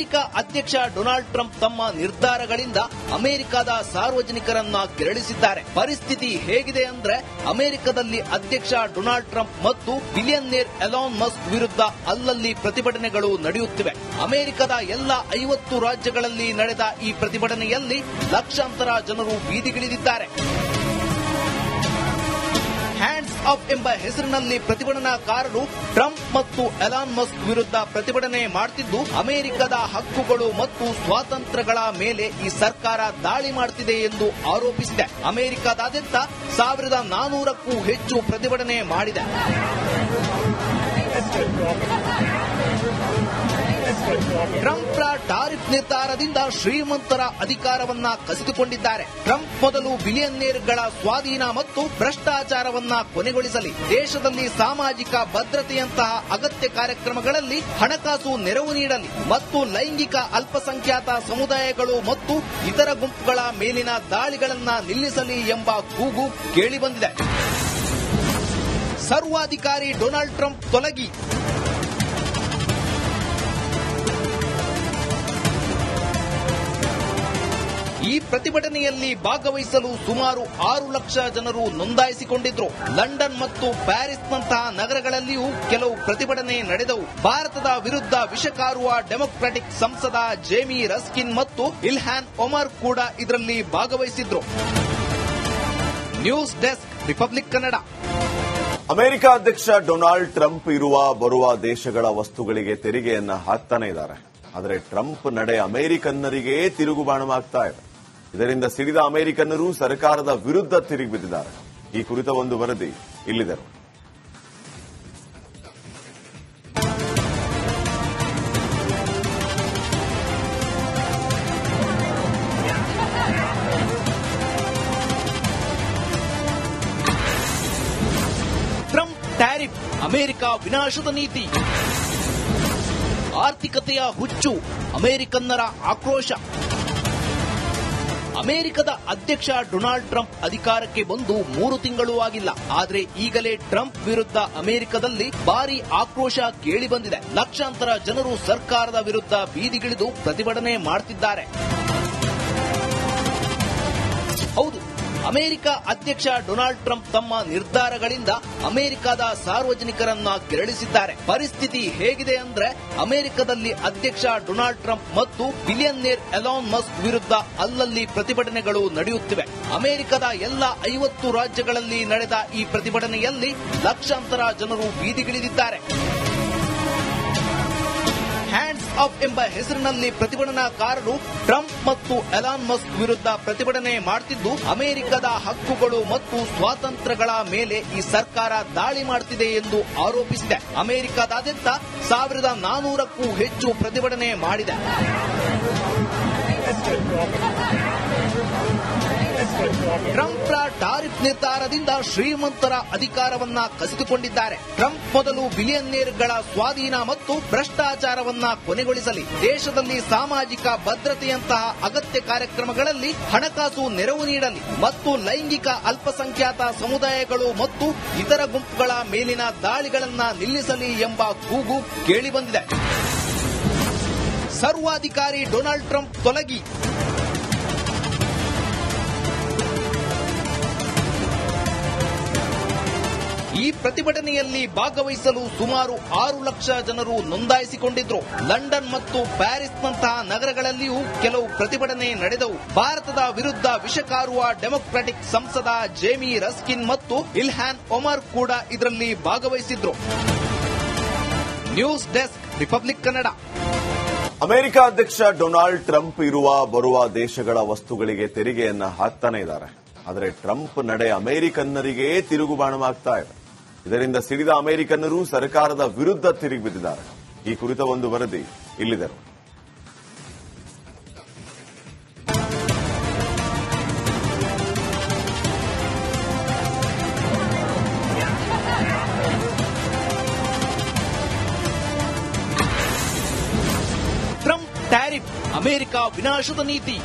America ಅಧ್ಯಕ್ಷ Donald Trump ತಮ್ಮ ನಿರ್ಧಾರಗಳಿಂದ ಅಮೆರಿಕದ ಸಾರ್ವಜನಿಕರನ್ನ ಕೆರಳಿಸಿದ್ದಾರೆ. ಪರಿಸ್ಥಿತಿ ಹೇಗಿದೆ ಅಂದ್ರೆ ಅಮೆರಿಕದಲ್ಲಿ ಅಧ್ಯಕ್ಷ ಡೊನಾಲ್ಡ್ ಟ್ರಂಪ್ ಮತ್ತು ಬಿಲಿಯನ್ನೇರ್ ಎಲಾನ್ ಮಸ್ಕ್ ವಿರುದ್ಧ ಅಲ್ಲಲ್ಲಿ ಪ್ರತಿಭಟನೆಗಳು ನಡೆಯುತ್ತಿವೆ. ಅಮೆರಿಕದ ಎಲ್ಲ ಐವತ್ತು ರಾಜ್ಯಗಳಲ್ಲಿ ನಡೆದ ಈ ಪ್ರತಿಭಟನೆಯಲ್ಲಿ ಲಕ್ಷಾಂತರ ಜನರು ಬೀದಿಗಿಳಿದಿದ್ದಾರೆ. ಆಫ್ ಎಂಬ ಹೆಸರಿನಲ್ಲಿ ಪ್ರತಿಭಟನಾಕಾರರು ಟ್ರಂಪ್ ಮತ್ತು ಎಲಾನ್ ಮಸ್ಕ್ ವಿರುದ್ಧ ಪ್ರತಿಭಟನೆ ಮಾಡುತ್ತಿದ್ದು ಅಮೆರಿಕದ ಹಕ್ಕುಗಳು ಮತ್ತು ಸ್ವಾತಂತ್ರ್ಯಗಳ ಮೇಲೆ ಈ ಸರ್ಕಾರ ದಾಳಿ ಮಾಡುತ್ತಿದೆ ಎಂದು ಆರೋಪಿಸಿದೆ. ಅಮೆರಿಕದಾದ್ಯಂತ ಸಾವಿರದ ನಾನೂರಕ್ಕೂ ಹೆಚ್ಚು ಪ್ರತಿಭಟನೆ ಮಾಡಿದೆ. ಟ್ರಂಪ್ರ ಟಾರಿಫ್ ನಿರ್ಧಾರದಿಂದ ಶ್ರೀಮಂತರ ಅಧಿಕಾರವನ್ನ ಕಸಿದುಕೊಂಡಿದ್ದಾರೆ. ಟ್ರಂಪ್ ಮೊದಲು ಬಿಲಿಯನ್ನೇರ್ಗಳ ಸ್ವಾಧೀನ ಮತ್ತು ಭ್ರಷ್ಟಾಚಾರವನ್ನ ಕೊನೆಗೊಳಿಸಲಿ. ದೇಶದಲ್ಲಿ ಸಾಮಾಜಿಕ ಭದ್ರತೆಯಂತಹ ಅಗತ್ಯ ಕಾರ್ಯಕ್ರಮಗಳಲ್ಲಿ ಹಣಕಾಸು ನೆರವು ನೀಡಲಿ ಮತ್ತು ಲೈಂಗಿಕ ಅಲ್ಪಸಂಖ್ಯಾತ ಸಮುದಾಯಗಳು ಮತ್ತು ಇತರ ಗುಂಪುಗಳ ಮೇಲಿನ ದಾಳಿಗಳನ್ನ ನಿಲ್ಲಿಸಲಿ ಎಂಬ ಕೂಗು ಕೇಳಿಬಂದಿದೆ. ಸರ್ವಾಧಿಕಾರಿ ಡೊನಾಲ್ಡ್ ಟ್ರಂಪ್ ತೊಲಗಿ. ಈ ಪ್ರತಿಭಟನೆಯಲ್ಲಿ ಭಾಗವಹಿಸಲು ಸುಮಾರು ಆರು ಲಕ್ಷ ಜನರು ನೋಂದಾಯಿಸಿಕೊಂಡಿದ್ರು. ಲಂಡನ್ ಮತ್ತು ಪ್ಯಾರಿಸ್ನಂತಹ ನಗರಗಳಲ್ಲಿಯೂ ಕೆಲವು ಪ್ರತಿಭಟನೆ ನಡೆದವು. ಭಾರತದ ವಿರುದ್ಧ ವಿಷಕಾರುವ ಡೆಮೊಕ್ರಾಟಿಕ್ ಸಂಸದ ಜೇಮಿ ರಸ್ಕಿನ್ ಮತ್ತು ಇಲ್ಹಾನ್ ಒಮರ್ ಕೂಡ ಇದರಲ್ಲಿ ಭಾಗವಹಿಸಿದ್ರು. News desk, republic Kannada. America ಅಧ್ಯಕ್ಷ ಡೊನಾಲ್ಡ್ ಟ್ರಂಪ್ ಇರುವ ಬರುವ ದೇಶಗಳ ವಸ್ತುಗಳಿಗೆ ತೆರಿಗೆಯನ್ನು ಹಾಕ್ತಾನೆ ಇದ್ದಾರೆ. ಆದರೆ ಟ್ರಂಪ್ ನಡೆ ಅಮೆರಿಕನ್ನರಿಗೆ ತಿರುಗುಬಾಣವಾಗ್ತಾ ಇದೆ. ಇದರಿಂದ ಸಿಡಿದ ಅಮೆರಿಕನ್ನರು ಸರ್ಕಾರದ ವಿರುದ್ಧ ತಿರುಗಿ ಬಿದ್ದಿದ್ದಾರೆ. ಈ ಕುರಿತ ಒಂದು ವರದಿ ಇಲ್ಲಿದೆ. ಟ್ರಂಪ್ ಟ್ಯಾರಿಫ್, ಅಮೆರಿಕ ವಿನಾಶದ ನೀತಿ. ಆರ್ಥಿಕತೆಯ ಹುಚ್ಚು, ಅಮೆರಿಕನ್ನರ ಆಕ್ರೋಶ. ಅಮೆರಿಕದ ಅಧ್ಯಕ್ಷ ಡೊನಾಲ್ಡ್ ಟ್ರಂಪ್ ಅಧಿಕಾರಕ್ಕೆ ಬಂದು ಮೂರು ತಿಂಗಳು ಆಗಿಲ್ಲ. ಆದರೆ ಈಗಲೇ ಟ್ರಂಪ್ ವಿರುದ್ಧ ಅಮೆರಿಕದಲ್ಲಿ ಭಾರಿ ಆಕ್ರೋಶ ಕೇಳಿಬಂದಿದೆ. ಲಕ್ಷಾಂತರ ಜನರು ಸರ್ಕಾರದ ವಿರುದ್ಧ ಬೀದಿಗಿಳಿದು ಪ್ರತಿಭಟನೆ ಮಾಡುತ್ತಿದ್ದಾರೆ ಅಮೆರಿಕ ಅಧ್ಯಕ್ಷ ಡೊನಾಲ್ಡ್ ಟ್ರಂಪ್ ತಮ್ಮ ನಿರ್ಧಾರಗಳಿಂದ ಅಮೆರಿಕದ ಸಾರ್ವಜನಿಕರನ್ನ ಕೆರಳಿಸಿದ್ದಾರೆ. ಪರಿಸ್ಥಿತಿ ಹೇಗಿದೆ ಅಂದ್ರೆ ಅಮೆರಿಕದಲ್ಲಿ ಅಧ್ಯಕ್ಷ ಡೊನಾಲ್ಡ್ ಟ್ರಂಪ್ ಮತ್ತು ಬಿಲಿಯನ್ನೇರ್ ಎಲಾನ್ ಮಸ್ಕ್ ವಿರುದ್ಧ ಅಲ್ಲಲ್ಲಿ ಪ್ರತಿಭಟನೆಗಳು ನಡೆಯುತ್ತಿವೆ. ಅಮೆರಿಕದ ಎಲ್ಲ ಐವತ್ತು ರಾಜ್ಯಗಳಲ್ಲಿ ನಡೆದ ಈ ಪ್ರತಿಭಟನೆಯಲ್ಲಿ ಲಕ್ಷಾಂತರ ಜನರು ಬೀದಿಗಿಳಿದಿದ್ದಾರೆ. ಆಫ್ ಎಂಬ ಹೆಸರಿನಲ್ಲಿ ಪ್ರತಿಭಟನಾಕಾರರು ಟ್ರಂಪ್ ಮತ್ತು ಎಲಾನ್ ಮಸ್ಕ್ ವಿರುದ್ಧ ಪ್ರತಿಭಟನೆ ಮಾಡುತ್ತಿದ್ದು ಅಮೆರಿಕದ ಹಕ್ಕುಗಳು ಮತ್ತು ಸ್ವಾತಂತ್ರ್ಯಗಳ ಮೇಲೆ ಈ ಸರ್ಕಾರ ದಾಳಿ ಮಾಡುತ್ತಿದೆ ಎಂದು ಆರೋಪಿಸಿದೆ. ಅಮೆರಿಕದಾದ್ಯಂತ ಸಾವಿರದ ನಾನೂರಕ್ಕೂ ಹೆಚ್ಚು ಪ್ರತಿಭಟನೆ ಮಾಡಿದೆ. ಟ್ರಂಪ್ರ ಟಾರಿಫ್ ನಿರ್ಧಾರದಿಂದ ಶ್ರೀಮಂತರ ಅಧಿಕಾರವನ್ನ ಕಸಿದುಕೊಂಡಿದ್ದಾರೆ. ಟ್ರಂಪ್ ಮೊದಲು ಬಿಲಿಯನ್ನೇರ್ಗಳ ಸ್ವಾಧೀನ ಮತ್ತು ಭ್ರಷ್ಟಾಚಾರವನ್ನ ಕೊನೆಗೊಳಿಸಲಿ. ದೇಶದಲ್ಲಿ ಸಾಮಾಜಿಕ ಭದ್ರತೆಯಂತಹ ಅಗತ್ಯ ಕಾರ್ಯಕ್ರಮಗಳಲ್ಲಿ ಹಣಕಾಸು ನೆರವು ನೀಡಲಿ ಮತ್ತು ಲೈಂಗಿಕ ಅಲ್ಪಸಂಖ್ಯಾತ ಸಮುದಾಯಗಳು ಮತ್ತು ಇತರ ಗುಂಪುಗಳ ಮೇಲಿನ ದಾಳಿಗಳನ್ನ ನಿಲ್ಲಿಸಲಿ ಎಂಬ ಕೂಗು ಕೇಳಿಬಂದಿದೆ. ಸರ್ವಾಧಿಕಾರಿ ಡೊನಾಲ್ಡ್ ಟ್ರಂಪ್ ತೊಲಗಿ ಈ ಪ್ರತಿಭಟನೆಯಲ್ಲಿ ಭಾಗವಹಿಸಲು ಸುಮಾರು ಆರು ಲಕ್ಷ ಜನರು ನೋಂದಾಯಿಸಿಕೊಂಡಿದ್ರು. ಲಂಡನ್ ಮತ್ತು ಪ್ಯಾರಿಸ್ನಂತಹ ನಗರಗಳಲ್ಲಿಯೂ ಕೆಲವು ಪ್ರತಿಭಟನೆ ನಡೆದವು. ಭಾರತದ ವಿರುದ್ಧ ವಿಷಕಾರುವ ಡೆಮೊಕ್ರಾಟಿಕ್ ಸಂಸದ ಜೇಮಿ ರಸ್ಕಿನ್ ಮತ್ತು ಇಲ್ಹಾನ್ ಒಮರ್ ಕೂಡ ಇದರಲ್ಲಿ ಭಾಗವಹಿಸಿದ್ರು. News desk, republic Kannada. America ಅಧ್ಯಕ್ಷ ಡೊನಾಲ್ಡ್ ಟ್ರಂಪ್ ಇರುವ ಬರುವ ದೇಶಗಳ ವಸ್ತುಗಳಿಗೆ ತೆರಿಗೆಯನ್ನು ಹಾಕ್ತಾನೆ ಇದ್ದಾರೆ. ಆದರೆ ಟ್ರಂಪ್ ನಡೆ ಅಮೆರಿಕನ್ನರಿಗೆ ತಿರುಗುಬಾಣವಾಗ್ತಾ ಇದೆ. ಇದರಿಂದ ಸಿಡಿದ ಅಮೆರಿಕನ್ನರು ಸರ್ಕಾರದ ವಿರುದ್ಧ ತಿರುಗಿ ಬಿದ್ದಿದ್ದಾರೆ. ಈ ಕುರಿತ ಒಂದು ವರದಿ ಇಲ್ಲಿದೆ. ಟ್ರಂಪ್ ಟ್ಯಾರಿಫ್, ಅಮೆರಿಕ ವಿನಾಶದ ನೀತಿ.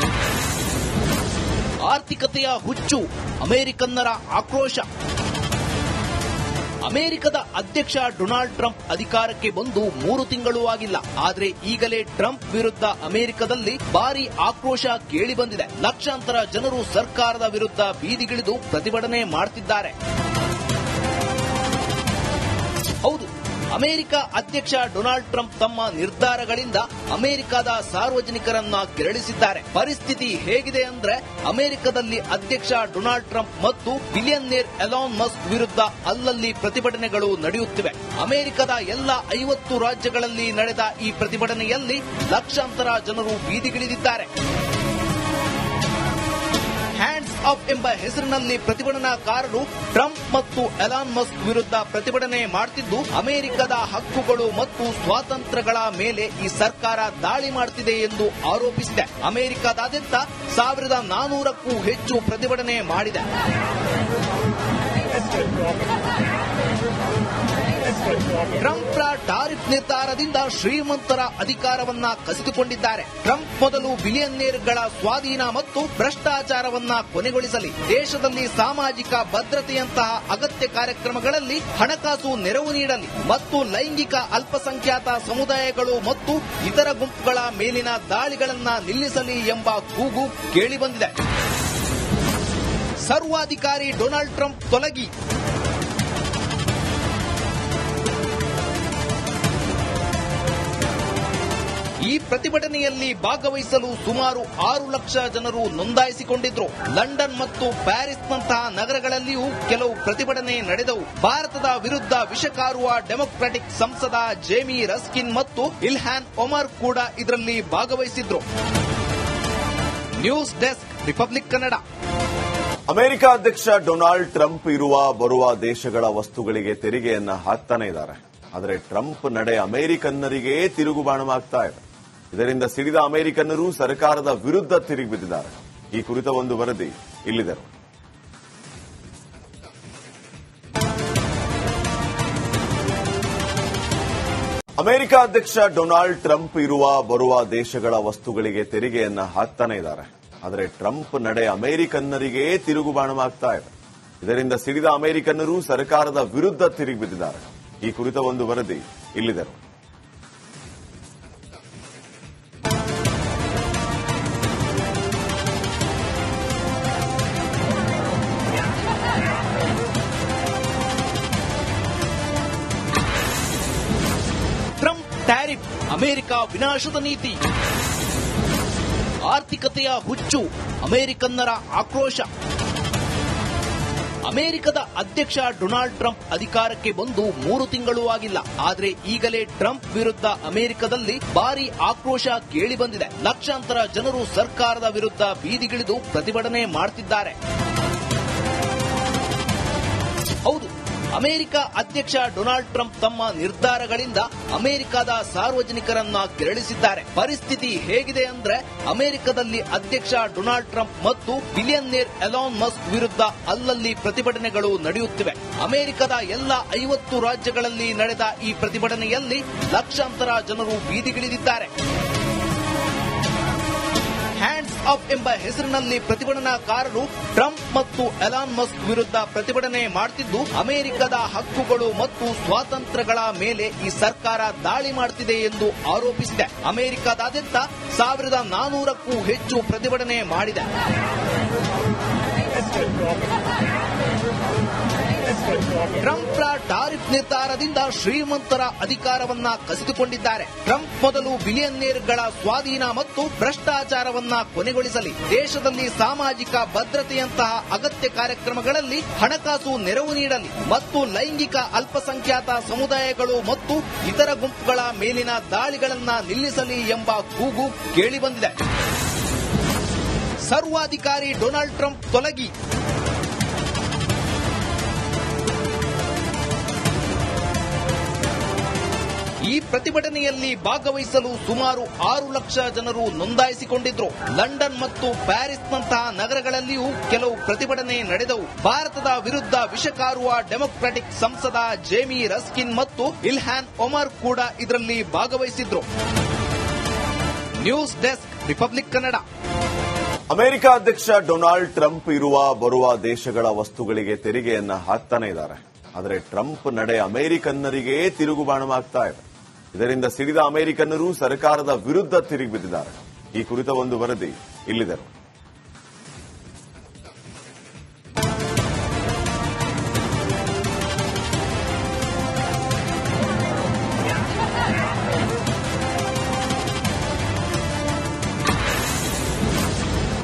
ಆರ್ಥಿಕತೆಯ ಹುಚ್ಚು, ಅಮೆರಿಕನ್ನರ ಆಕ್ರೋಶ. ಅಮೆರಿಕದ ಅಧ್ಯಕ್ಷ ಡೊನಾಲ್ಡ್ ಟ್ರಂಪ್ ಅಧಿಕಾರಕ್ಕೆ ಬಂದು ಮೂರು ತಿಂಗಳು ಆಗಿಲ್ಲ. ಆದರೆ ಈಗಲೇ ಟ್ರಂಪ್ ವಿರುದ್ಧ ಅಮೆರಿಕದಲ್ಲಿ ಭಾರಿ ಆಕ್ರೋಶ ಕೇಳಿಬಂದಿದೆ. ಲಕ್ಷಾಂತರ ಜನರು ಸರ್ಕಾರದ ವಿರುದ್ಧ ಬೀದಿಗಿಳಿದು ಪ್ರತಿಭಟನೆ ಮಾಡ್ತಿದ್ದಾರೆ. ಅಮೆರಿಕ ಅಧ್ಯಕ್ಷ ಡೊನಾಲ್ಡ್ ಟ್ರಂಪ್ ತಮ್ಮ ನಿರ್ಧಾರಗಳಿಂದ ಅಮೆರಿಕದ ಸಾರ್ವಜನಿಕರನ್ನ ಕೆರಳಿಸಿದ್ದಾರೆ. ಪರಿಸ್ಥಿತಿ ಹೇಗಿದೆ ಅಂದ್ರೆ ಅಮೆರಿಕದಲ್ಲಿ ಅಧ್ಯಕ್ಷ ಡೊನಾಲ್ಡ್ ಟ್ರಂಪ್ ಮತ್ತು ಬಿಲಿಯನ್ನೇರ್ ಎಲಾನ್ ಮಸ್ಕ್ ವಿರುದ್ಧ ಅಲ್ಲಲ್ಲಿ ಪ್ರತಿಭಟನೆಗಳು ನಡೆಯುತ್ತಿವೆ. ಅಮೆರಿಕದ ಎಲ್ಲ ಐವತ್ತು ರಾಜ್ಯಗಳಲ್ಲಿ ನಡೆದ ಈ ಪ್ರತಿಭಟನೆಯಲ್ಲಿ ಲಕ್ಷಾಂತರ ಜನರು ಬೀದಿಗಿಳಿದಿದ್ದಾರೆ. ಆಫ್ ಎಂಬ ಹೆಸರಿನಲ್ಲಿ ಪ್ರತಿಭಟನಾಕಾರರು ಟ್ರಂಪ್ ಮತ್ತು ಎಲಾನ್ ಮಸ್ಕ್ ವಿರುದ್ಧ ಪ್ರತಿಭಟನೆ ಮಾಡುತ್ತಿದ್ದು ಅಮೆರಿಕದ ಹಕ್ಕುಗಳು ಮತ್ತು ಸ್ವಾತಂತ್ರ್ಯಗಳ ಮೇಲೆ ಈ ಸರ್ಕಾರ ದಾಳಿ ಮಾಡುತ್ತಿದೆ ಎಂದು ಆರೋಪಿಸಿದೆ. ಅಮೆರಿಕದಾದ್ಯಂತ ಸಾವಿರದ ನಾನೂರಕ್ಕೂ ಹೆಚ್ಚು ಪ್ರತಿಭಟನೆ ಮಾಡಿದೆ. ಟ್ರಂಪ್ರ ಟಾರಿಫ್ ನಿರ್ಧಾರದಿಂದ ಶ್ರೀಮಂತರ ಅಧಿಕಾರವನ್ನ ಕಸಿದುಕೊಂಡಿದ್ದಾರೆ. ಟ್ರಂಪ್ ಮೊದಲು ಬಿಲಿಯನ್ನೇರ್ಗಳ ಸ್ವಾಧೀನ ಮತ್ತು ಭ್ರಷ್ಟಾಚಾರವನ್ನ ಕೊನೆಗೊಳಿಸಲಿ. ದೇಶದಲ್ಲಿ ಸಾಮಾಜಿಕ ಭದ್ರತೆಯಂತಹ ಅಗತ್ಯ ಕಾರ್ಯಕ್ರಮಗಳಲ್ಲಿ ಹಣಕಾಸು ನೆರವು ನೀಡಲಿ ಮತ್ತು ಲೈಂಗಿಕ ಅಲ್ಪಸಂಖ್ಯಾತ ಸಮುದಾಯಗಳು ಮತ್ತು ಇತರ ಗುಂಪುಗಳ ಮೇಲಿನ ದಾಳಿಗಳನ್ನ ನಿಲ್ಲಿಸಲಿ ಎಂಬ ಕೂಗು ಕೇಳಿಬಂದಿದೆ. ಸರ್ವಾಧಿಕಾರಿ ಡೊನಾಲ್ಡ್ ಟ್ರಂಪ್ ತೊಲಗಿ. ಪ್ರತಿಭಟನೆಯಲ್ಲಿ ಭಾಗವಹಿಸಲು ಸುಮಾರು ಆರು ಲಕ್ಷ ಜನರು ನೋಂದಾಯಿಸಿಕೊಂಡಿದ್ರು. ಲಂಡನ್ ಮತ್ತು ಪ್ಯಾರಿಸ್ನಂತಹ ನಗರಗಳಲ್ಲಿಯೂ ಕೆಲವು ಪ್ರತಿಭಟನೆ ನಡೆದವು. ಭಾರತದ ವಿರುದ್ಧ ವಿಷಕಾರುವ ಡೆಮೊಕ್ರಾಟಿಕ್ ಸಂಸದ ಜೇಮಿ ರಸ್ಕಿನ್ ಮತ್ತು ಇಲ್ಹಾನ್ ಒಮರ್ ಕೂಡ ಇದರಲ್ಲಿ ಭಾಗವಹಿಸಿದ್ರು. News desk, republic Kannada. America ಅಧ್ಯಕ್ಷ ಡೊನಾಲ್ಡ್ ಟ್ರಂಪ್ ಇರುವ ಬರುವ ದೇಶಗಳ ವಸ್ತುಗಳಿಗೆ ತೆರಿಗೆಯನ್ನು ಹಾಕ್ತಾನೆ ಇದ್ದಾರೆ. ಆದರೆ ಟ್ರಂಪ್ ನಡೆ ಅಮೆರಿಕನ್ನರಿಗೆ ತಿರುಗುಬಾಣವಾಗ್ತಾ ಇದೆ. ಇದರಿಂದ ಸಿಡಿದ ಅಮೆರಿಕನ್ನರು ಸರ್ಕಾರದ ವಿರುದ್ಧ ತಿರುಗಿ ಬಿದ್ದಿದ್ದಾರೆ. ಈ ಕುರಿತ ಒಂದು ವರದಿ ಇಲ್ಲಿದೆ. ಅಮೆರಿಕ ಅಧ್ಯಕ್ಷ ಡೊನಾಲ್ಡ್ ಟ್ರಂಪ್ ಇರುವ ಬರುವ ದೇಶಗಳ ವಸ್ತುಗಳಿಗೆ ತೆರಿಗೆಯನ್ನ ಹಾಕ್ತಾನೆ ಇದ್ದಾರೆ. ಆದರೆ ಟ್ರಂಪ್ ನಡೆ ಅಮೆರಿಕನ್ನರಿಗೇ ತಿರುಗುಬಾಣವಾಗ್ತಾ ಇದೆ. ಇದರಿಂದ ಸಿಡಿದ ಅಮೆರಿಕನ್ನರು ಸರ್ಕಾರದ ವಿರುದ್ಧ ತಿರುಗಿ ಬಿದ್ದಿದ್ದಾರೆ. ಈ ಕುರಿತ ಒಂದು ವರದಿ ಇಲ್ಲಿದೆ. ವಿನಾಶದ ನೀತಿ. ಆರ್ಥಿಕತೆಯ ಹುಚ್ಚು, ಅಮೆರಿಕನ್ನರ ಆಕ್ರೋಶ. ಅಮೆರಿಕದ ಅಧ್ಯಕ್ಷ ಡೊನಾಲ್ಡ್ ಟ್ರಂಪ್ ಅಧಿಕಾರಕ್ಕೆ ಬಂದು ಮೂರು ತಿಂಗಳು ಆಗಿಲ್ಲ. ಆದರೆ ಈಗಲೇ ಟ್ರಂಪ್ ವಿರುದ್ಧ ಅಮೆರಿಕದಲ್ಲಿ ಭಾರಿ ಆಕ್ರೋಶ ಕೇಳಿಬಂದಿದೆ. ಲಕ್ಷಾಂತರ ಜನರು ಸರ್ಕಾರದ ವಿರುದ್ಧ ಬೀದಿಗಿಳಿದು ಪ್ರತಿಭಟನೆ ಮಾಡ್ತಿದ್ದಾರೆ. ಅಮೆರಿಕ ಅಧ್ಯಕ್ಷ ಡೊನಾಲ್ಡ್ ಟ್ರಂಪ್ ತಮ್ಮ ನಿರ್ಧಾರಗಳಿಂದ ಅಮೆರಿಕದ ಸಾರ್ವಜನಿಕರನ್ನ ಕೆರಳಿಸಿದ್ದಾರೆ. ಪರಿಸ್ಥಿತಿ ಹೇಗಿದೆ ಅಂದ್ರೆ ಅಮೆರಿಕದಲ್ಲಿ ಅಧ್ಯಕ್ಷ ಡೊನಾಲ್ಡ್ ಟ್ರಂಪ್ ಮತ್ತು ಬಿಲಿಯನ್ನೇರ್ ಎಲಾನ್ ಮಸ್ಕ್ ವಿರುದ್ಧ ಅಲ್ಲಲ್ಲಿ ಪ್ರತಿಭಟನೆಗಳು ನಡೆಯುತ್ತಿವೆ. ಅಮೆರಿಕದ ಎಲ್ಲ ಐವತ್ತು ರಾಜ್ಯಗಳಲ್ಲಿ ನಡೆದ ಈ ಪ್ರತಿಭಟನೆಯಲ್ಲಿ ಲಕ್ಷಾಂತರ ಜನರು ಬೀದಿಗಿಳಿದಿದ್ದಾರೆ. ಆಫ್ ಎಂಬ ಹೆಸರಿನಲ್ಲಿ ಪ್ರತಿಭಟನಾಕಾರರು ಟ್ರಂಪ್ ಮತ್ತು ಎಲಾನ್ ಮಸ್ಕ್ ವಿರುದ್ಧ ಪ್ರತಿಭಟನೆ ಮಾಡುತ್ತಿದ್ದು ಅಮೆರಿಕದ ಹಕ್ಕುಗಳು ಮತ್ತು ಸ್ವಾತಂತ್ರ್ಯಗಳ ಮೇಲೆ ಈ ಸರ್ಕಾರ ದಾಳಿ ಮಾಡುತ್ತಿದೆ ಎಂದು ಆರೋಪಿಸಿದೆ. ಅಮೆರಿಕದಾದ್ಯಂತ ಸಾವಿರದ ನಾನೂರಕ್ಕೂ ಹೆಚ್ಚು ಪ್ರತಿಭಟನೆ ಮಾಡಿದೆ. ಟ್ರಂಪ್ರ ಟಾರಿಫ್ ನಿರ್ಧಾರದಿಂದ ಶ್ರೀಮಂತರ ಅಧಿಕಾರವನ್ನ ಕಸಿದುಕೊಂಡಿದ್ದಾರೆ. ಟ್ರಂಪ್ ಮೊದಲು ಬಿಲಿಯನ್ನೇರ್ಗಳ ಸ್ವಾಧೀನ ಮತ್ತು ಭ್ರಷ್ಟಾಚಾರವನ್ನ ಕೊನೆಗೊಳಿಸಲಿ. ದೇಶದಲ್ಲಿ ಸಾಮಾಜಿಕ ಭದ್ರತೆಯಂತಹ ಅಗತ್ಯ ಕಾರ್ಯಕ್ರಮಗಳಲ್ಲಿ ಹಣಕಾಸು ನೆರವು ನೀಡಲಿ ಮತ್ತು ಲೈಂಗಿಕ ಅಲ್ಪಸಂಖ್ಯಾತ ಸಮುದಾಯಗಳು ಮತ್ತು ಇತರ ಗುಂಪುಗಳ ಮೇಲಿನ ದಾಳಿಗಳನ್ನ ನಿಲ್ಲಿಸಲಿ ಎಂಬ ಕೂಗು ಕೇಳಿಬಂದಿದೆ. ಸರ್ವಾಧಿಕಾರಿ ಡೊನಾಲ್ಡ್ ಟ್ರಂಪ್ ತೊಲಗಿ. ಈ ಪ್ರತಿಭಟನೆಯಲ್ಲಿ ಭಾಗವಹಿಸಲು ಸುಮಾರು ಆರು ಲಕ್ಷ ಜನರು ನೋಂದಾಯಿಸಿಕೊಂಡಿದ್ರು. ಲಂಡನ್ ಮತ್ತು ಪ್ಯಾರಿಸ್ನಂತಹ ನಗರಗಳಲ್ಲಿಯೂ ಕೆಲವು ಪ್ರತಿಭಟನೆ ನಡೆದವು. ಭಾರತದ ವಿರುದ್ಧ ವಿಷಕಾರುವ ಡೆಮೊಕ್ರಾಟಿಕ್ ಸಂಸದ ಜೇಮಿ ರಸ್ಕಿನ್ ಮತ್ತು ಇಲ್ಹಾನ್ ಒಮರ್ ಕೂಡ ಇದರಲ್ಲಿ ಭಾಗವಹಿಸಿದ್ರು. News desk, republic Kannada. America ಅಧ್ಯಕ್ಷ ಡೊನಾಲ್ಡ್ ಟ್ರಂಪ್ ಇರುವ ಬರುವ ದೇಶಗಳ ವಸ್ತುಗಳಿಗೆ ತೆರಿಗೆಯನ್ನು ಹಾಕ್ತಾನೆ ಇದ್ದಾರೆ. ಆದರೆ ಟ್ರಂಪ್ ನಡೆ ಅಮೆರಿಕನ್ನರಿಗೆ ತಿರುಗುಬಾಣವಾಗ್ತಾ ಇದೆ. ಇದರಿಂದ ಸಿಡಿದ ಅಮೆರಿಕನ್ನರು ಸರ್ಕಾರದ ವಿರುದ್ಧ ತಿರುಗಿ ಬಿದ್ದಿದ್ದಾರೆ. ಈ ಕುರಿತ ಒಂದು ವರದಿ ಇಲ್ಲಿದೆ. ನೋಡಿ.